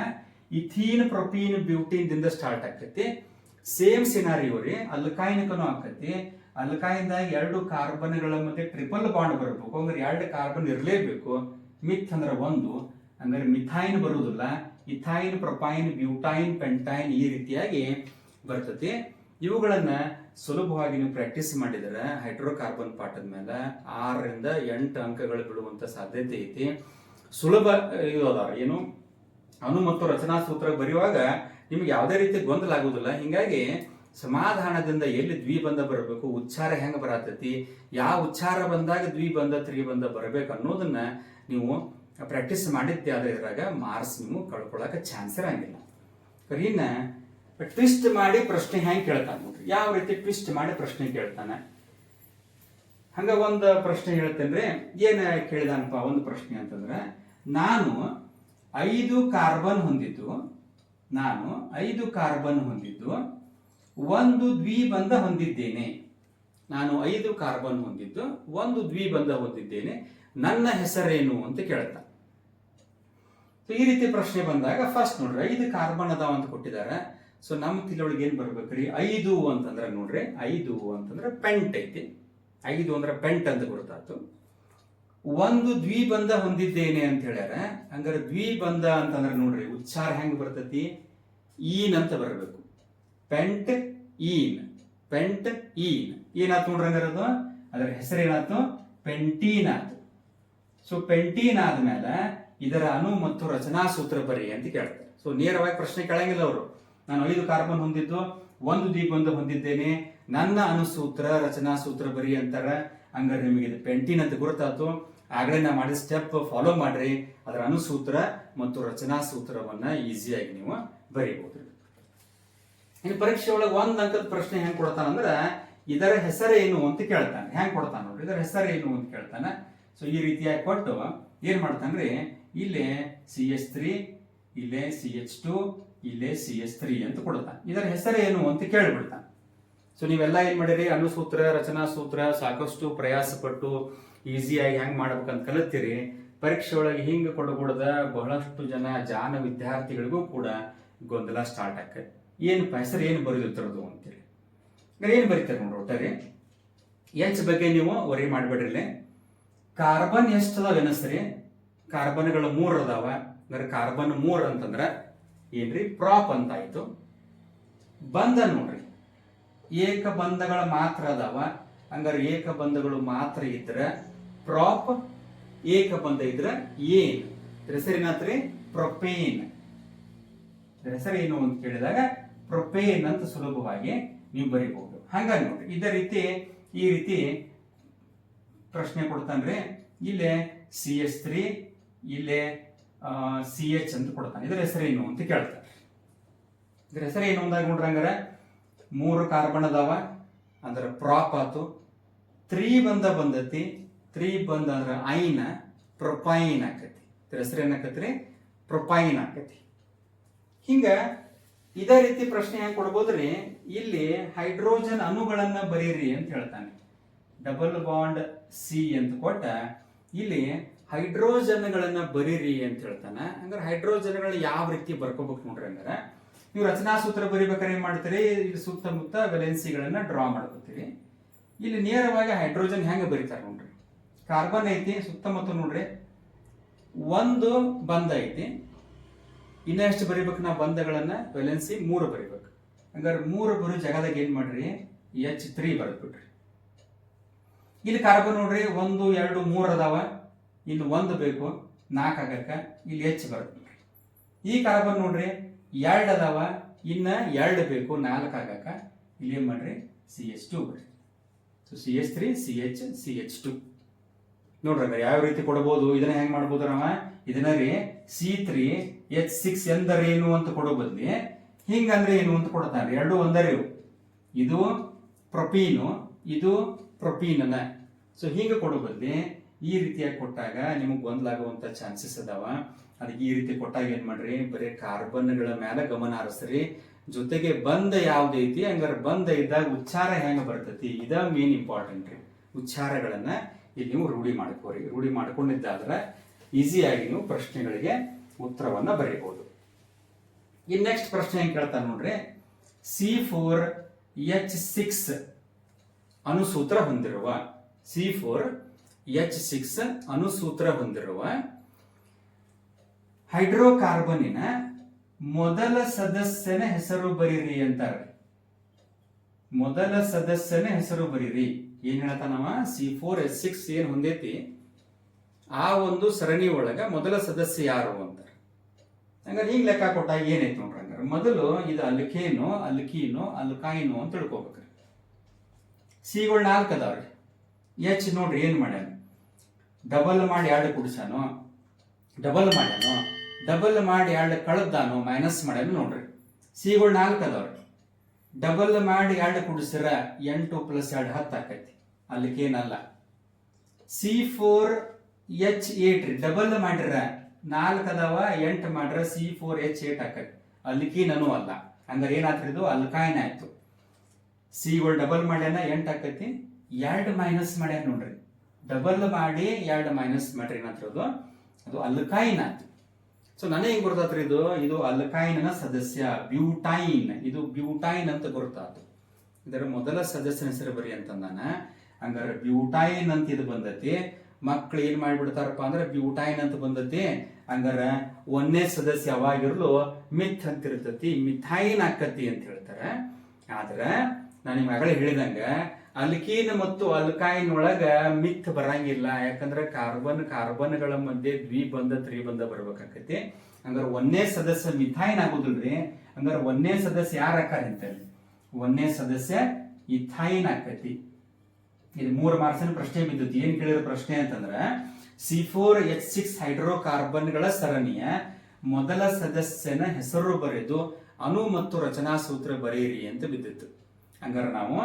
ಇಥೀನ್, ಪ್ರೊಪೀನ್ ಬ್ಯೂಟೀನ್ ದಿಂದ ಸ್ಟಾರ್ಟ್ ಆಕತಿ. ಸೇಮ್ ಸಿನಾರಿಯೋ ರೀ. ಅಲ್ಕಾಯಿನಕನು ಆಕತಿ. ಅಲ್ಕಾಯಿಂದ ಎರಡು ಕಾರ್ಬನ್ಗಳ ಮಧ್ಯೆ ಟ್ರಿಪಲ್ ಬಾಂಡ್ ಬರಬೇಕು. ಅಂದ್ರೆ ಎರಡು ಕಾರ್ಬನ್ ಇರಲೇಬೇಕು. ಮಿಥ್ ಅಂದ್ರೆ ಒಂದು ಅಂದ್ರೆ ಮಿಥಾಯಿನ್ ಬರುವುದಿಲ್ಲ. ಇಥಾಯಿನ್, ಪ್ರೊಪೈನ್, ಬ್ಯೂಟೈನ್, ಪೆಂಟೈನ್ ಈ ರೀತಿಯಾಗಿ ಬರ್ತತಿ ಇವುಗಳನ್ನ ಸುಲಭವಾಗಿ ನೀವು ಪ್ರಾಕ್ಟೀಸ್ ಮಾಡಿದರೆ ಹೈಡ್ರೋಕಾರ್ಬನ್ ಪಾಠದ ಮೇಲೆ ಆರರಿಂದ ಎಂಟು ಅಂಕಗಳು ಬಿಡುವಂತ ಸಾಧ್ಯತೆ ಐತಿ. ಸುಲಭ, ಇದು ಅದಾವ. ಏನು? ಅನು ಮತ್ತು ರಚನಾ ಸೂತ್ರ ಬರೆಯುವಾಗ ನಿಮ್ಗೆ ಯಾವುದೇ ರೀತಿ ಗೊಂದಲ ಆಗೋದಿಲ್ಲ ಹಿಂಗಾಗಿ ಸಮಾಧಾನದಿಂದ ಎಲ್ಲಿ ದ್ವಿಬಂಧ ಬರಬೇಕು, ಉಚ್ಚಾರ ಹೆಂಗ ಬರತೈತಿ, ಯಾವ ಉಚ್ಚಾರ ಬಂದಾಗ ದ್ವಿಬಂಧ, ತ್ರಿಬಂಧ ಬರಬೇಕು ಅನ್ನೋದನ್ನ ನೀವು ಪ್ರಾಕ್ಟೀಸ್ ಮಾಡಿದ್ದೆ ಆದ್ರೆ ಇದ್ರಾಗ ಮಾರ್ಕ್ಸ್ ನೀವು ಕಳ್ಕೊಳ್ಳೋಕೆ ಚಾನ್ಸ್ ಇರಂಗಿಲ್ಲ. ಕರೀನ ಟ್ವಿಸ್ಟ್ ಮಾಡಿ ಪ್ರಶ್ನೆ ಹೆಂಗ್ ಕೇಳ್ತಾನೆ ನೋಡ್ರಿ. ಯಾವ ರೀತಿ ಟ್ವಿಸ್ಟ್ ಮಾಡಿ ಪ್ರಶ್ನೆ ಕೇಳ್ತಾನೆ? ಹಂಗ ಒಂದು ಪ್ರಶ್ನೆ ಹೇಳ್ತೇನೆ ಏನ ಕೇಳಿದಾನಪ್ಪ ಒಂದು ಪ್ರಶ್ನೆ ಅಂತಂದ್ರೆ, ನಾನು ಐದು ಕಾರ್ಬನ್ ಹೊಂದಿದ್ದು, ನಾನು ಐದು ಕಾರ್ಬನ್ ಹೊಂದಿದ್ದು, ಒಂದು ದ್ವಿಬಂಧ ಹೊಂದಿದ್ದೇನೆ. ನಾನು ಐದು ಕಾರ್ಬನ್ ಹೊಂದಿದ್ದು, ಒಂದು ದ್ವಿಬಂಧ ಹೊಂದಿದ್ದೇನೆ. ನನ್ನ ಹೆಸರೇನು ಅಂತ ಕೇಳ್ತಾ ಸೊ ಈ ರೀತಿ ಪ್ರಶ್ನೆ ಬಂದಾಗ ಫಸ್ಟ್ ನೋಡ್ರಿ, ಐದು ಕಾರ್ಬನ್ ಅದಾವ ಅಂತ ಕೊಟ್ಟಿದ್ದಾರೆ. ಸೊ ನಮ್ಮ ತಿಳುವಳಿಗೆ ಏನ್ ಬರ್ಬೇಕ್ರಿ? ಐದು ಅಂತಂದ್ರೆ ನೋಡ್ರಿ, ಐದು ಅಂತಂದ್ರೆ ಪೆಂಟ್ ಐತಿ. ಐದು ಅಂದ್ರೆ ಪೆಂಟ್ ಅಂತ ಗೊತ್ತಾಯ್ತು ಒಂದು ದ್ವಿಬಂಧ ಹೊಂದಿದ್ದೇನೆ ಅಂತ ಹೇಳ್ಯಾರ. ಹಂಗಾರೆ ದ್ವಿಬಂಧ ಅಂತಂದ್ರೆ ನೋಡ್ರಿ, ಉಚ್ಚಾರ ಹೆಂಗ್ ಬರ್ತತಿ? ಈನ್ ಅಂತ ಬರಬೇಕು. ಪೆಂಟ್ ಈನ್ ಪೆಂಟ್ ಈನ್. ಏನಾಯ್ತು ನೋಡ್ರಿ ಹಂಗಾರೆ ಅದು? ಅದರ ಹೆಸರು ಏನಾಯ್ತು ಪೆಂಟೀನ್ ಆಯ್ತು. ಸೊ ಪೆಂಟೀನ್ ಆದ್ಮೇಲೆ ಇದರ ಅಣು ಮತ್ತು ರಚನಾ ಸೂತ್ರ ಬರಿ ಅಂತ ಕೇಳ್ತಾರೆ. ಸೊ ನೇರವಾಗಿ ಪ್ರಶ್ನೆ ಕೇಳಂಗಿಲ್ಲ ಅವರು. ನಾನು ಐದು ಕಾರ್ಬನ್ ಹೊಂದಿದ್ದು, ಒಂದು ದ್ವಿಬಂಧ ಹೊಂದಿದ್ದೇನೆ. ನನ್ನ ಅಣುಸೂತ್ರ ರಚನಾ ಸೂತ್ರ ಬರಿ ಅಂತಾರೆ. ಹಂಗಾರೆ ನಿಮಗೆ ಇದು ಪೆಂಟೀನ್ ಅಂತ ಗುರುತಾತು ಆಗಲೇ ನಾ ಮಾಡಿದ ಸ್ಟೆಪ್ ಫಾಲೋ ಮಾಡ್ರಿ. ಅದರ ಅನುಸೂತ್ರ ಮತ್ತು ರಚನಾ ಸೂತ್ರವನ್ನ ಈಸಿಯಾಗಿ ನೀವು ಬರೀಬಹುದು. ಇನ್ನು ಪರೀಕ್ಷೆ ಒಳಗೆ ಒಂದ್ ಅಂಕದ ಪ್ರಶ್ನೆ ಹೆಂಗ್ ಕೊಡ್ತಾನಂದ್ರ, ಇದರ ಹೆಸರೇನು ಅಂತ ಕೇಳ್ತಾನೆ. ಹೆಂಗ್ ಕೊಡ್ತಾನ ನೋಡ್ರಿ. ಇದರ ಹೆಸರೇನು ಅಂತ ಕೇಳ್ತಾನೆ. ಸೊ ಈ ರೀತಿಯಾಗಿ ಕೊಟ್ಟು ಏನ್ ಮಾಡ್ತಂದ್ರೆ ಇಲ್ಲೇ ಸಿ ಎಚ್ ತ್ರೀ, ಇಲ್ಲೇ ಸಿ ಎಚ್ ಟು, ಇಲ್ಲೇ ಸಿ ಎಚ್ ತ್ರೀ ಅಂತ ಕೊಡ್ತಾನೆ ಇದರ ಹೆಸರೇನು ಅಂತ ಕೇಳಿಬಿಡ್ತಾನೆ ಸೊ ನೀವೆಲ್ಲ ಏನ್ ಮಾಡಿರಿ? ಅನುಸೂತ್ರ ರಚನಾ ಸೂತ್ರ ಸಾಕಷ್ಟು ಪ್ರಯಾಸ ಪಟ್ಟು ಈಸಿಯಾಗಿ ಹೆಂಗ್ ಮಾಡ್ಬೇಕಂತ ಕಲಿತೀರಿ. ಪರೀಕ್ಷೆ ಒಳಗೆ ಹಿಂಗೆ ಕೊಡಗೂಡದ ಬಹಳಷ್ಟು ಜನ ಜಾನ ವಿದ್ಯಾರ್ಥಿಗಳಿಗೂ ಕೂಡ ಗೊಂದಲ ಸ್ಟಾರ್ಟ್ ಆಕೈತೆ ಏನು ಹೆಸರು ಏನು ಬರೆದಿರ್ತರದು ಅಂತೇಳಿ ಏನು ಬರೀತಾರೆ ನೋಡ್ರಿ ಒಟ್ಟಾರೆ? ಎಚ್ ಬಗ್ಗೆ ನೀವು ವರಿ ಮಾಡಬೇಡ್ರಿ ಕಾರ್ಬನ್ ಎಷ್ಟು ಅದಾವ ಎನಸ್ರಿ? ಕಾರ್ಬನ್ಗಳು ಮೂರು ಅದಾವ ಅಂದ್ರೆ ಕಾರ್ಬನ್ ಮೂರ್ ಅಂತಂದ್ರೆ ಏನ್ರಿ? ಪ್ರಾಪ್ ಅಂತ ಆಯ್ತು. ಬಂಧ ನೋಡ್ರಿ. ಏಕಬಂಧಗಳ ಮಾತ್ರ ಅದಾವ. ಹಂಗಾರೆ ಏಕಬಂಧಗಳು ಮಾತ್ರ ಇದ್ರೆ ಪ್ರಾಪ್ ಏಕಬಂಧ ಇದ್ರೆ ಏನ್? ಹೆಸರಿನತ್ರಿ ಪ್ರೊಪೇನ್ ಹೆಸರೇನು ಅಂತ ಕೇಳಿದಾಗ ಪ್ರೊಪೇನ್ ಅಂತ ಸುಲಭವಾಗಿ ನೀವು ಬರೀಬಹುದು. ಹಂಗಾಗಿ ನೋಡ್ರಿ. ಇದೇ ರೀತಿ, ಈ ರೀತಿ ಪ್ರಶ್ನೆ ಕೊಡ್ತಾನ್ರಿ. ಇಲ್ಲಿ ಸಿ ಎಸ್ ತ್ರೀ ಇಲ್ಲಿ ಸಿ ಎಚ್ ಅಂತ ಕೊಡ್ತಾನೆ. ಇದರ ಹೆಸರೇನು ಅಂತ ಕೇಳ್ತಾನೆ ಇದ್ರ ಹೆಸರೇನು ಅಂದಾಗ ನೋಡ್ರಿ ಹಂಗಾರೆ. ಮೂರು ಕಾರ್ಬನ್ ಅದಾವ. ಅಂದ್ರೆ ಪ್ರಾಪ್ ಆತು. ತ್ರೀ ಬಂದ ಬಂದತಿ. ತ್ರೀ ಬಂದ ಅಂದ್ರೆ ಐನ ಪ್ರೊಪೈನ್ ಆಕತಿ. ಇದ್ರ ಹೆಸರು ಏನಾಕತ್ರಿ? ಪ್ರೊಪೈನ್ ಆಕತಿ. ಹಿಂಗ ಇದೇ ರೀತಿ ಪ್ರಶ್ನೆ ಹೆಂಗ್ ಕೊಡ್ಬೋದ್ರಿ? ಇಲ್ಲಿ ಹೈಡ್ರೋಜನ್ ಅಣುಗಳನ್ನ ಬರೀರಿ ಅಂತ ಹೇಳ್ತಾನೆ. ಡಬಲ್ ಬಾಂಡ್ ಸಿ ಅಂತ ಕೊಟ್ಟ, ಇಲ್ಲಿ ಹೈಡ್ರೋಜನ್ಗಳನ್ನ ಬರೀರಿ ಅಂತ ಹೇಳ್ತಾನೆ. ಅಂದ್ರೆ ಹೈಡ್ರೋಜನ್ಗಳು ಯಾವ ರೀತಿ ಬರ್ಕೋಬೇಕು ನೋಡ್ರಿ ಅಂದ್ರೆ ನೀವು ರಚನಾ ಸೂತ್ರ ಬರಿಬೇಕಾದ್ರೆ ಏನ್ ಮಾಡ್ತೀರಿ? ಇಲ್ಲಿ ಸುತ್ತಮುತ್ತ ವೆಲೆನ್ಸಿಗಳನ್ನ ಡ್ರಾ ಮಾಡ್ಕೋತೀರಿ. ಇಲ್ಲಿ ನೇರವಾಗಿ ಹೈಡ್ರೋಜನ್ ಹೆಂಗೆ ಬರೀತಾರೆ ನೋಡ್ರಿ. ಕಾರ್ಬನ್ ಐತಿ, ಸುತ್ತಮುತ್ತ ನೋಡ್ರಿ. ಒಂದು ಬಂಧ ಐತಿ. ಇನ್ನ ಎಷ್ಟು ಬರಿಬೇಕು ನಾವು ಬಂಧಗಳನ್ನ? ವೆಲೆನ್ಸಿ ಮೂರು ಬರಿಬೇಕು. ಹಂಗಾರೆ ಮೂರು ಬರೋ ಜಾಗದಾಗ ಏನ್ ಮಾಡ್ರಿ? ಎಚ್ ತ್ರೀ ಬರೆದ್ಬಿಟ್ರಿ. ಇಲ್ಲಿ ಕಾರ್ಬನ್ ನೋಡ್ರಿ, ಒಂದು, ಎರಡು, ಮೂರು ಅದಾವ. ಇನ್ನು ಒಂದು ಬೇಕು, ನಾಲ್ಕು ಆಗಕ್ಕ, ಇಲ್ಲಿ ಎಚ್ ಬರುತ್ತೆ ಈ ಕಾರ್ಬನ್ ನೋಡ್ರಿ, ಎರಡು ಅದಾವ, ಇನ್ನ ಎರಡು ಬೇಕು, ನಾಲ್ಕು ಆಗಕ್ಕ. ಇಲ್ಲಿ ಏನ್ ಮಾಡ್ರಿ ಸಿ ಎಚ್ ಟು ಬರ್ರಿ so C H three C H C H two ನೋಡ್ರಿ ಯಾವ ರೀತಿ ಕೊಡಬಹುದು ಇದನ್ನ ಹೆಂಗ್ ಮಾಡ್ಬೋದು ನಾವ? ಇದನ್ನ ರೀ ಸಿ ತ್ರೀ ಎಚ್ ಸಿಕ್ಸ್ ಎಂದರೇನು ಅಂತ ಕೊಡೋ ಬದ್ಲಿ, ಹಿಂಗಂದ್ರೆ ಏನು ಅಂತ ಕೊಡುತ್ತಾರೆ ಎರಡು ಒಂದರೆ ಇದು ಪ್ರೊಪೀನು, ಇದು ಪ್ರೊಪೀನನ. ಸೊ ಹೀಗೆ ಕೊಡೋ ಬದ್ಲಿ ಈ ರೀತಿಯಾಗಿ ಕೊಟ್ಟಾಗ ನಿಮಗೆ ಗೊಂದಲಾಗುವಂತ ಚಾನ್ಸಸ್ ಅದಾವ. ಅದಕ್ಕೆ ಈ ರೀತಿ ಕೊಟ್ಟಾಗ ಏನು ಮಾಡ್ರಿ? ಬರೀ ಕಾರ್ಬನ್ಗಳ ಮೇಲೆ ಗಮನ ಹರಿಸ್ರಿ. ಜೊತೆಗೆ ಬಂದ ಯಾವ್ದೈತಿ ಹಂಗಾರೆ ಬಂದ ಇದ್ದಾಗ ಉಚ್ಚಾರ ಹೆಂಗೆ ಬರ್ತೈತಿ? ಇದ ಮೇನ್ ಇಂಪಾರ್ಟೆಂಟ್ ರೀ. ಉಚ್ಚಾರಗಳನ್ನು ಇಲ್ಲಿ ನೀವು ರೂಢಿ ಮಾಡ್ಕೋರಿ. ರೂಢಿ ಮಾಡ್ಕೊಂಡಿದ್ದಾದ್ರೆ ಈಸಿಯಾಗಿ ನೀವು ಪ್ರಶ್ನೆಗಳಿಗೆ ಉತ್ತರವನ್ನು ಬರೀಬಹುದು. ಇನ್ ನೆಕ್ಸ್ಟ್ ಪ್ರಶ್ನೆ ಹೆಂಗ್ ಕೇಳ್ತಾನೆ ನೋಡ್ರಿ? ಸಿ ಫೋರ್ ಎಚ್ ಸಿಕ್ಸ್ ಅನುಸೂತ್ರ ಹೊಂದಿರುವ ಸಿ ಫೋರ್ ಎಚ್ ಸಿಕ್ಸ್ ಅನುಸೂತ್ರ ಹೊಂದಿರುವ ಹೈಡ್ರೋಕಾರ್ಬನಿನ ಮೊದಲ ಸದಸ್ಯನ ಹೆಸರು ಬರೀರಿ ಅಂತಾರೆ. ಮೊದಲ ಸದಸ್ಯನ ಹೆಸರು ಬರೀರಿ. ಏನ್ ಹೇಳ್ತಾನವ ಸಿ ಫೋರ್ ಎಚ್ ಸಿಕ್ಸ್ ಏನ್ ಹೊಂದೈತಿ? ಆ ಒಂದು ಸರಣಿ ಒಳಗ ಮೊದಲ ಸದಸ್ಯ ಯಾರು ಅಂತಾರೆ. ಹಂಗಾರೆ ಹಿಂಗ್ ಲೆಕ್ಕ ಕೊಟ್ಟಾಗ ಏನೈತಿ ನೋಡ್ರಿ ಹಂಗಾರೆ? ಮೊದಲು ಇದು ಅಲ್ಕೇನೋ, ಅಲ್ಕೀನೋ, ಅಲ್ಕಾಯಿನೋ ಅಂತ ತಿಳ್ಕೊಬೇಕ್ರಿ. ಸಿಗಳು ನಾಲ್ಕು ಅದಾವ್ರಿ. ಎಚ್ ನೋಡ್ರಿ ಏನು ಮಾಡ್ಯಾನ? ಡಬಲ್ ಮಾಡಿ ಎರಡು ಕುಡಿಸಾನು ಡಬಲ್ ಮಾಡ್ಯಾನು ಡಬಲ್ ಮಾಡಿ ಎರಡು ಕಳೆದಾನು ಮೈನಸ್ ಮಾಡ್ಯಾನು ನೋಡ್ರಿ. ಸಿಗಳು ನಾಲ್ಕು ಅದಾವ್ರಿ. ಡಬಲ್ ಮಾಡಿ ಎರಡು ಕುಡಿಸಿರ ಎಂಟು ಪ್ಲಸ್ ಎರಡು ಹತ್ತು ಆಕೈತಿ. ಅಲ್ಲಿಗೇನಲ್ಲ ಸಿ ಫೋರ್ ಎಚ್ ಏಟ್ ರೀ. ಡಬಲ್ ಮಾಡಿರ ನಾಲ್ಕು ಅದಾವ, ಎಂಟು ಮಾಡ್ರ ಸಿ ಫೋರ್ ಎಚ್ ಏಟ್ ಆಕೈತಿ. ಅಲ್ಕೀನೂ ಅಲ್ಲ. ಹಂಗಾರೆ ಅಲ್ಲಿ ಅಲ್ಕಾಯಿನ್ ಆಯ್ತು. ಸಿಗಳು ಡಬಲ್ ಮಾಡ್ಯಾನ, ಎಂಟು ಆಕತಿ? ಎರಡು ಮೈನಸ್ ಮಾಡ್ಯಾನ ನೋಡ್ರಿ. ಡಬಲ್ ಮಾಡಿ ಎರಡು ಮೈನಸ್ ಮಾಡ್ರಿ ಏನಂತಿರೋದು ಅದು? ಅಲ್ಕಾಯಿನ್ ಆಯ್ತು ಸೊ ನನಗೆ ಹೆಂಗ್ ಗೊತ್ತಾತ್ರಿ ಇದು? ಇದು ಅಲ್ಕಾಯಿನ್ನ ಸದಸ್ಯ ಬ್ಯೂಟೈನ್ ಇದು ಬ್ಯೂಟೈನ್ ಅಂತ ಗುರುತಾತು ಇದರ ಮೊದಲ ಸದಸ್ಯನ ಹೆಸರು ಬರಿ ಅಂತಂದಾನ ಹಂಗಾರೆ ಬ್ಯೂಟೈನ್ ಅಂತ ಇದು ಬಂದತಿ. ಮಕ್ಳು ಏನ್ ಮಾಡ್ಬಿಡ್ತಾರಪ್ಪ ಅಂದ್ರೆ ಬ್ಯೂಟೈನ್ ಅಂತ ಬಂದತಿ. ಹಂಗಾರ ಒಂದೇ ಸದಸ್ಯ ಯಾವಾಗಿರ್ಲು ಮಿಥ್ ಅಂತ ಇರ್ತತಿ. ಮಿಥೈನ್ ಆಕತಿ ಅಂತ ಹೇಳ್ತಾರೆ. ಆದ್ರ ನಾನು ನಿಮ್ಮ ಮಗಳ ಹೇಳಿದಂಗ ಅಲ್ಕೀನ್ ಮತ್ತು ಅಲ್ಕಾಯಿನ್ ಒಳಗ ಮಿಥ್ ಬರಂಗಿಲ್ಲ. ಯಾಕಂದ್ರೆ ಕಾರ್ಬನ್, ಕಾರ್ಬನ್ಗಳ ಮಧ್ಯೆ ದ್ವಿಬಂಧ, ತ್ರಿಬಂಧ ಬರ್ಬೇಕಾಕತಿ. ಹಂಗಾರೆ ಒಂದೇ ಸದಸ್ಯ ಮಿಥಾಯಿನ್ ಆಗುದಿಲ್ರಿ. ಹಂಗಾರೆ ಒಂದೇ ಸದಸ್ಯ ಯಾರ ಆಕಾರ ಅಂತಲ್ಲಿ ಒಂದೇ ಸದಸ್ಯ ಇಥಾಯಿನ್ ಆಕತಿ. ಇದು ಮೂರು ಮಾರ್ಕ್ಸಿನ ಪ್ರಶ್ನೆ ಬಿದ್ದತಿ. ಏನ್ ಕೇಳಿರೋ ಪ್ರಶ್ನೆ ಅಂತಂದ್ರ ಸಿ ಫೋರ್ ಎಚ್ ಸಿಕ್ಸ್ ಹೈಡ್ರೋ ಕಾರ್ಬನ್ಗಳ ಸರಣಿಯ ಮೊದಲ ಸದಸ್ಯನ ಹೆಸರು ಬರೆದು, ಅಣು ಮತ್ತು ರಚನಾ ಸೂತ್ರ ಬರೆಯಿರಿ ಅಂತ ಬಿದ್ದಿತ್ತು ಹಂಗಾರೆ ನಾವು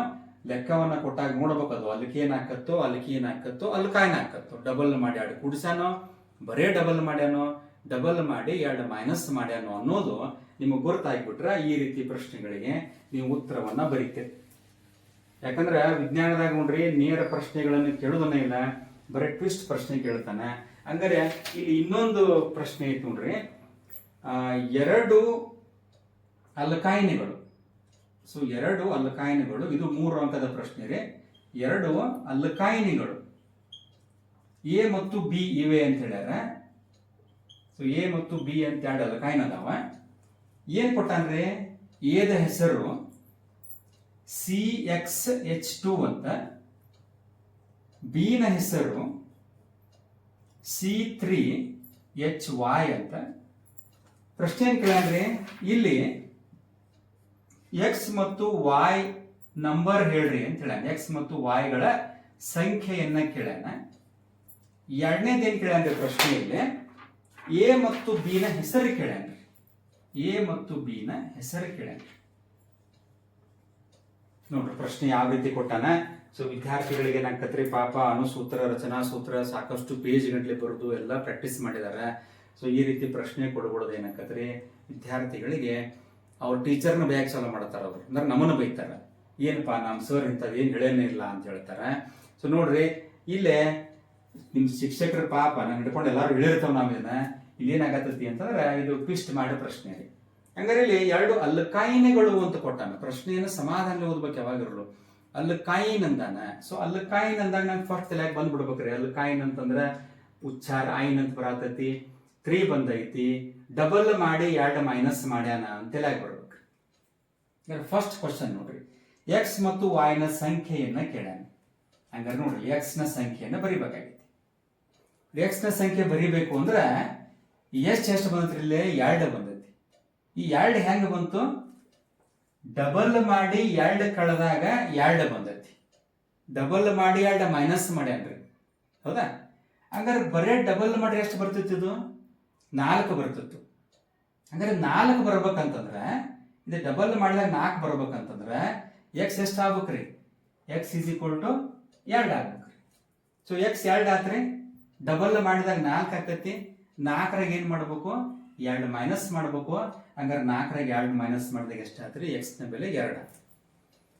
ಲೆಕ್ಕವನ್ನ ಕೊಟ್ಟಾಗ ನೋಡ್ಬೇಕು ಅದು ಅಲ್ಲಿಗೆ ಏನ್ ಹಾಕತ್ತೋ ಅಲ್ಲಿ ಏನ್ ಹಾಕತ್ತೋ ಅಲ್ಲಿ ಕಾಯ್ನ ಹಾಕತ್ತೋ ಡಬಲ್ ಮಾಡಿ ಎರಡು ಕುಡಿಸ್ಯಾನೋ, ಬರೇ ಡಬಲ್ ಮಾಡ್ಯಾನೋ ಡಬಲ್ ಮಾಡಿ ಎರಡು ಮೈನಸ್ ಮಾಡ್ಯಾನೋ ಅನ್ನೋದು ನಿಮಗೆ ಗೊತ್ತಾಗ್ಬಿಟ್ರೆ ಈ ರೀತಿ ಪ್ರಶ್ನೆಗಳಿಗೆ ನೀವು ಉತ್ತರವನ್ನ ಬರೀತೀರಿ. ಯಾಕಂದ್ರೆ ವಿಜ್ಞಾನದಾಗ ನೋಡ್ರಿ, ನೇರ ಪ್ರಶ್ನೆಗಳನ್ನು ಕೇಳೋದನ್ನ ಇಲ್ಲ, ಬರೀ ಟ್ವಿಸ್ಟ್ ಪ್ರಶ್ನೆ ಕೇಳ್ತಾನೆ. ಹಂಗಾರೆ ಇಲ್ಲಿ ಇನ್ನೊಂದು ಪ್ರಶ್ನೆ ಐತೆ ನೋಡ್ರಿ. ಎರಡು ಅಲ್ಕಾಯಿನಿಗಳು. ಸೊ ಎರಡು ಅಲ್ಕಾಯಿನಿಗಳು ಇದು ಮೂರು ಅಂಕದ ಪ್ರಶ್ನೆ ರೀ. ಎರಡು ಅಲ್ಕಾಯಿನಿಗಳು ಎ ಮತ್ತು ಬಿ ಇವೆ ಅಂತ ಹೇಳ್ಯಾರ. ಸೊ ಎ ಮತ್ತು ಬಿ ಅಂತ ಎರಡು ಅಲ್ಕಾಯಿನ್ ಅದಾವ. ಏನ್ ಕೊಟ್ಟಾನ್ರಿ ಎದ ಹೆಸರು ಸಿ ಎಕ್ಸ್ ಎಚ್ ಟು ಅಂತ. ಬಿನ ಹೆಸರು ಸಿ ತ್ರೀ ಎಚ್ ವಾಯ್ ಅಂತ. ಪ್ರಶ್ನೆ ಏನ್ ಕೇಳಂದ್ರೆ ಇಲ್ಲಿ ಎಕ್ಸ್ ಮತ್ತು ವಾಯ್ ನಂಬರ್ ಹೇಳ್ರಿ ಅಂತ ಹೇಳ ಎಕ್ಸ್ ಮತ್ತು ವಾಯ್ಗಳ ಸಂಖ್ಯೆಯನ್ನ ಕೇಳೋಣ ಎರಡನೇದು ಕೇಳ ಕೇಳ್ಯಾನ್ರಿ ಪ್ರಶ್ನೆಯಲ್ಲಿ? ಎ ಮತ್ತು ಬಿನ ಹೆಸರು ಕೇಳ್ಯಾನ್ರಿ ಎ ಮತ್ತು ಬಿನ ಹೆಸರು ಕೇಳ್ಯಾನ್ರಿ ನೋಡ್ರಿ ಪ್ರಶ್ನೆ ಯಾವ ರೀತಿ ಕೊಟ್ಟಾನ? ಸೊ ವಿದ್ಯಾರ್ಥಿಗಳಿಗೆ ಏನಾಗ್ತತ್ರಿ ಪಾಪ, ಅನುಸೂತ್ರ ರಚನಾ ಸೂತ್ರ ಸಾಕಷ್ಟು ಪೇಜ್ ಗಂಟ್ಲೆ ಬರೆದು ಎಲ್ಲ ಪ್ರಾಕ್ಟೀಸ್ ಮಾಡಿದ್ದಾರೆ ಸೊ ಈ ರೀತಿ ಪ್ರಶ್ನೆ ಕೊಡಬಾರ್ದು ಏನಕ್ಕತ್ರಿ ವಿದ್ಯಾರ್ಥಿಗಳಿಗೆ ಅವ್ರ ಟೀಚರ್ನ ಬ್ಯಾಗ್ ಸಾಲ ಮಾಡ್ತಾರ ಅವ್ರು. ಅಂದ್ರೆ ನಮ್ಮನ್ನ ಬೈತಾರೆ. ಏನಪ್ಪಾ ನಮ್ಮ ಸರ್ ಇಂಥದ್ದು ಏನು ಹೇಳೇನೇ ಇಲ್ಲ ಅಂತ ಹೇಳ್ತಾರೆ. ಸೊ ನೋಡ್ರಿ, ಇಲ್ಲೇ ನಿಮ್ಮ ಶಿಕ್ಷಕರ ಪಾಪ, ನಾನು ಹಿಡ್ಕೊಂಡು ಎಲ್ಲಾರು ಹೇಳಿರ್ತಾವ ಇಲ್ಲಿ ಏನಾಗತ್ತತಿ ಅಂತಂದ್ರೆ ಇದು ಟ್ವಿಸ್ಟ್ ಮಾಡೋ ಪ್ರಶ್ನೆ ರೀ. ಹಂಗಾರೆ ಇಲ್ಲಿ ಎರಡು ಅಲ್ಲಕಾಯಿನೆಗಳು ಅಂತ ಕೊಟ್ಟಾನ. ಪ್ರಶ್ನೆಯನ್ನು ಸಮಾಧಾನ ಓದ್ಬೇಕು ಯಾವಾಗಿರಲು ಅಲ್ಕಾಯಿನ್ ಅಂದಾನ. ಸೊ ಅಲ್ಕಾಯಿನ್ ಅಂದಾಗ ನಂಗೆ ಫಸ್ಟ್ ತಲೆಯಾಗಿ ಬಂದ್ಬಿಡ್ಬೇಕ್ರಿ. ಅಲ್ಲಕಾಯಿನ ಅಂತಂದ್ರೆ ಉಚ್ಚಾರ ಆಯಿನ ಅಂತ ಬರತೈತಿ. ತ್ರೀ ಬಂದೈತಿ. ಡಬಲ್ ಮಾಡಿ, ಎರಡು ಮೈನಸ್ ಮಾಡ್ಯಾನ ಅಂತ ಆಗ್ಬಿಡ್ಬೇಕು. ಫಸ್ಟ್ ಕ್ವಶನ್ ನೋಡ್ರಿ. ಎಕ್ಸ್ ಮತ್ತು ವಾಯ್ನ ಸಂಖ್ಯೆಯನ್ನು ಕೇಳ್ಯಾನ ಹಂಗಾರೆ ನೋಡ್ರಿ ಎಕ್ಸ್ನ ಸಂಖ್ಯೆಯನ್ನ ಎಕ್ಸ್ನ ಸಂಖ್ಯೆ ಬರಿಬೇಕು ಅಂದ್ರೆ ಎಷ್ಟು ಎಷ್ಟು ಬಂದ್ರಿ ಇಲ್ಲಿ? ಎರಡು ಬಂದೈತಿ. ಈ ಎರಡು ಹೆಂಗೆ ಬಂತು? ಡಬಲ್ ಮಾಡಿ, ಎರಡು ಕಳೆದಾಗ ಎರಡು ಬಂದೈತಿ. ಡಬಲ್ ಮಾಡಿ, ಎರಡು ಮೈನಸ್ ಮಾಡ್ಯಾನ್ರಿ ಹೌದಾ? ಹಂಗಾರೆ ಬರೇ ಡಬಲ್ ಮಾಡಿ ಎಷ್ಟು ಬರ್ತಿತ್ತು ಇದು? ನಾಲ್ಕು ಬರ್ತಿತ್ತು ಹಂಗಾರೆ ನಾಲ್ಕು ಬರ್ಬೇಕಂತಂದ್ರೆ, ಇದು ಡಬಲ್ ಮಾಡಿದಾಗ ನಾಲ್ಕು ಬರ್ಬೇಕಂತಂದ್ರೆ ಎಕ್ಸ್ ಎಷ್ಟು ಆಗ್ಬೇಕ್ರಿ ಎಕ್ಸ್ ಈಸ್ ಈಕ್ವಲ್ ಟು ಎರಡು ಆಗ್ಬೇಕ್ರಿ. ಸೊ ಎಕ್ಸ್ ಎರಡು ಆತ್ರಿ? ಡಬಲ್ ಮಾಡಿದಾಗ ನಾಲ್ಕು ಆಕತಿ, ನಾಲ್ಕರಾಗ ಏನು ಮಾಡ್ಬೇಕು? ಎರಡು ಮೈನಸ್ ಮಾಡ್ಬೇಕು. ಹಂಗಾರೆ ನಾಲ್ಕರಾಗ ಎರಡು ಮೈನಸ್ ಮಾಡಿದಾಗ ಎಷ್ಟು ಆತ್ರಿ? ಎಕ್ಸ್ನ ಬೆಲೆ ಎರಡು ಆತ್ರಿ.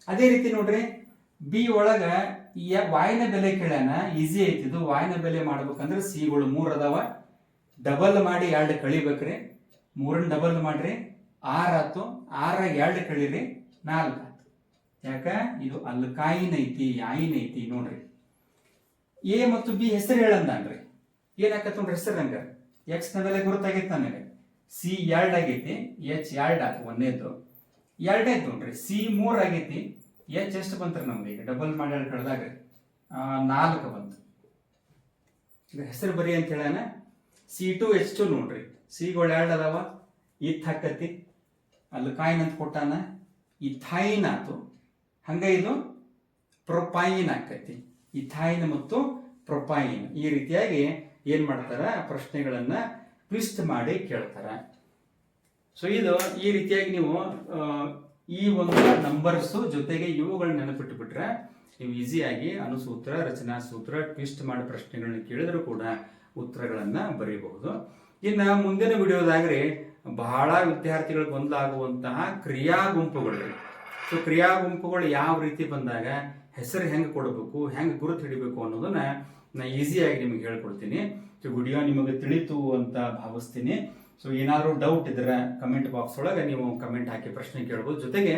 ಅದೇ ರೀತಿ ನೋಡ್ರಿ ಬಿ ಒಳಗ ವಾಯ್ನ ಬೆಲೆ ಕೇಳ್ಯಾನ? ಈಸಿ ಐತಿ. ಇದು ವಾಯ್ನ ಬೆಲೆ ಮಾಡ್ಬೇಕಂದ್ರೆ ಸಿಗಳು ಮೂರು ಅದಾವ. ಡಬಲ್ ಮಾಡಿ ಎರಡು ಕಳಿಬೇಕ್ರಿ. ಮೂರನ್ನ ಡಬಲ್ ಮಾಡ್ರಿ. ಆರ್ ಆತು ಆರಾಗ ಎರಡು ಕಳೀರಿ. ನಾಲ್ಕು ಆತು ಯಾಕ? ಇದು ಅಲ್ಕಾಯಿನ್ ಐತಿ ಯಾಯಿನ ಐತಿ ನೋಡ್ರಿ. ಎ ಮತ್ತು ಬಿ ಹೆಸರು ಹೇಳಂದನ್ರಿ. ಏನಾಕತ್ ನೋಡ್ರಿ ಹೆಸರು ಹಂಗ ಎಕ್ಸ್ನ ಬೆಲೆ ಗುರುತಾಗೈತಿ ನನಗೆ. ಸಿ ಎರಡು ಆಗೈತಿ. ಎಚ್ ಎರಡು ಆತು ಒಂದೇದ್ದು. ಎರಡೇ ನೋಡ್ರಿ. ಸಿ ಮೂರ್ ಆಗೈತಿ. ಎಚ್ ಎಷ್ಟು ಬಂತ್ರಿ ನಮ್ಗೆ ಈಗ? ಡಬಲ್ ಮಾಡಿ ಎರಡು ಕಳೆದಾಗ ನಾಲ್ಕು ಬಂತು. ಹೆಸರು ಬರಿ ಅಂತ ಹೇಳ್ಯಾನ ಸಿ ಟು ಎಚ್ ಟು ನೋಡ್ರಿ ಸಿಗಳು ಎರಡು ಅದಾವ. ಇತ್ ಹಾಕತಿ ಅಲ್ಲಿ ಕಾಯಿನ್ ಅಂತ ಕೊಟ್ಟಾನ. ಇಥಾಯಿನ್ ಆತು. ಹಂಗ ಇದು? ಪ್ರೊಪಾಯಿನ್ ಆಕತಿ. ಇಥಾಯಿನ್ ಮತ್ತು ಪ್ರೊಪಾಯಿನ್ ಈ ರೀತಿಯಾಗಿ ಏನ್ ಮಾಡ್ತಾರ? ಪ್ರಶ್ನೆಗಳನ್ನ ಟ್ವಿಸ್ಟ್ ಮಾಡಿ ಕೇಳ್ತಾರ. ಸೊ ಇದು ಈ ರೀತಿಯಾಗಿ ನೀವು ಈ ಒಂದು ನಂಬರ್ಸ್ ಜೊತೆಗೆ ಇವುಗಳನ್ನ ನೆನಪಿಟ್ಟುಬಿಟ್ರೆ ನೀವು ಈಸಿಯಾಗಿ ಅನುಸೂತ್ರ ರಚನಾ ಸೂತ್ರ ಟ್ವಿಸ್ಟ್ ಮಾಡಿ ಪ್ರಶ್ನೆಗಳನ್ನ ಕೇಳಿದ್ರು ಕೂಡ ಉತ್ತರಗಳನ್ನ ಬರೀಬಹುದು. ಇನ್ನು ಮುಂದಿನ ವಿಡಿಯೋದಾಗ್ರಿ ಬಹಳ ವಿದ್ಯಾರ್ಥಿಗಳಿಗೆ ಗೊಂದಲಾಗುವಂತಹ ಕ್ರಿಯಾ ಗುಂಪುಗಳು ಸೊ ಕ್ರಿಯಾ ಗುಂಪುಗಳು ಯಾವ ರೀತಿ ಬಂದಾಗ ಹೆಸರು ಹೆಂಗೆ ಕೊಡಬೇಕು, ಹೆಂಗೆ ಗುರುತು ಹಿಡಿಬೇಕು ಅನ್ನೋದನ್ನ ನಾ ಈಸಿಯಾಗಿ ನಿಮಗೆ ಹೇಳ್ಕೊಡ್ತೀನಿ. ಸೊ ವಿಡಿಯೋ ನಿಮಗೆ ತಿಳಿತು ಅಂತ ಭಾವಿಸ್ತೀನಿ. ಸೊ ಏನಾದರೂ ಡೌಟ್ ಇದ್ರೆ ಕಮೆಂಟ್ ಬಾಕ್ಸ್ ಒಳಗೆ ನೀವು ಕಮೆಂಟ್ ಹಾಕಿ ಪ್ರಶ್ನೆ ಕೇಳ್ಬೋದು. ಜೊತೆಗೆ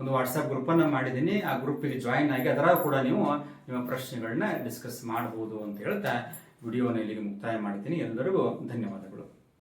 ಒಂದು ವಾಟ್ಸಪ್ ಗ್ರೂಪನ್ನು ಮಾಡಿದ್ದೀನಿ. ಆ ಗ್ರೂಪಿಗೆ ಜಾಯಿನ್ ಆಗಿ ಅದರ ಕೂಡ ನೀವು ನಿಮ್ಮ ಪ್ರಶ್ನೆಗಳನ್ನ ಡಿಸ್ಕಸ್ ಮಾಡ್ಬೋದು ಅಂತ ಹೇಳ್ತಾ ವಿಡಿಯೋನ ಇಲ್ಲಿಗೆ ಮುಕ್ತಾಯ ಮಾಡ್ತೀನಿ. ಎಲ್ಲರಿಗೂ ಧನ್ಯವಾದಗಳು.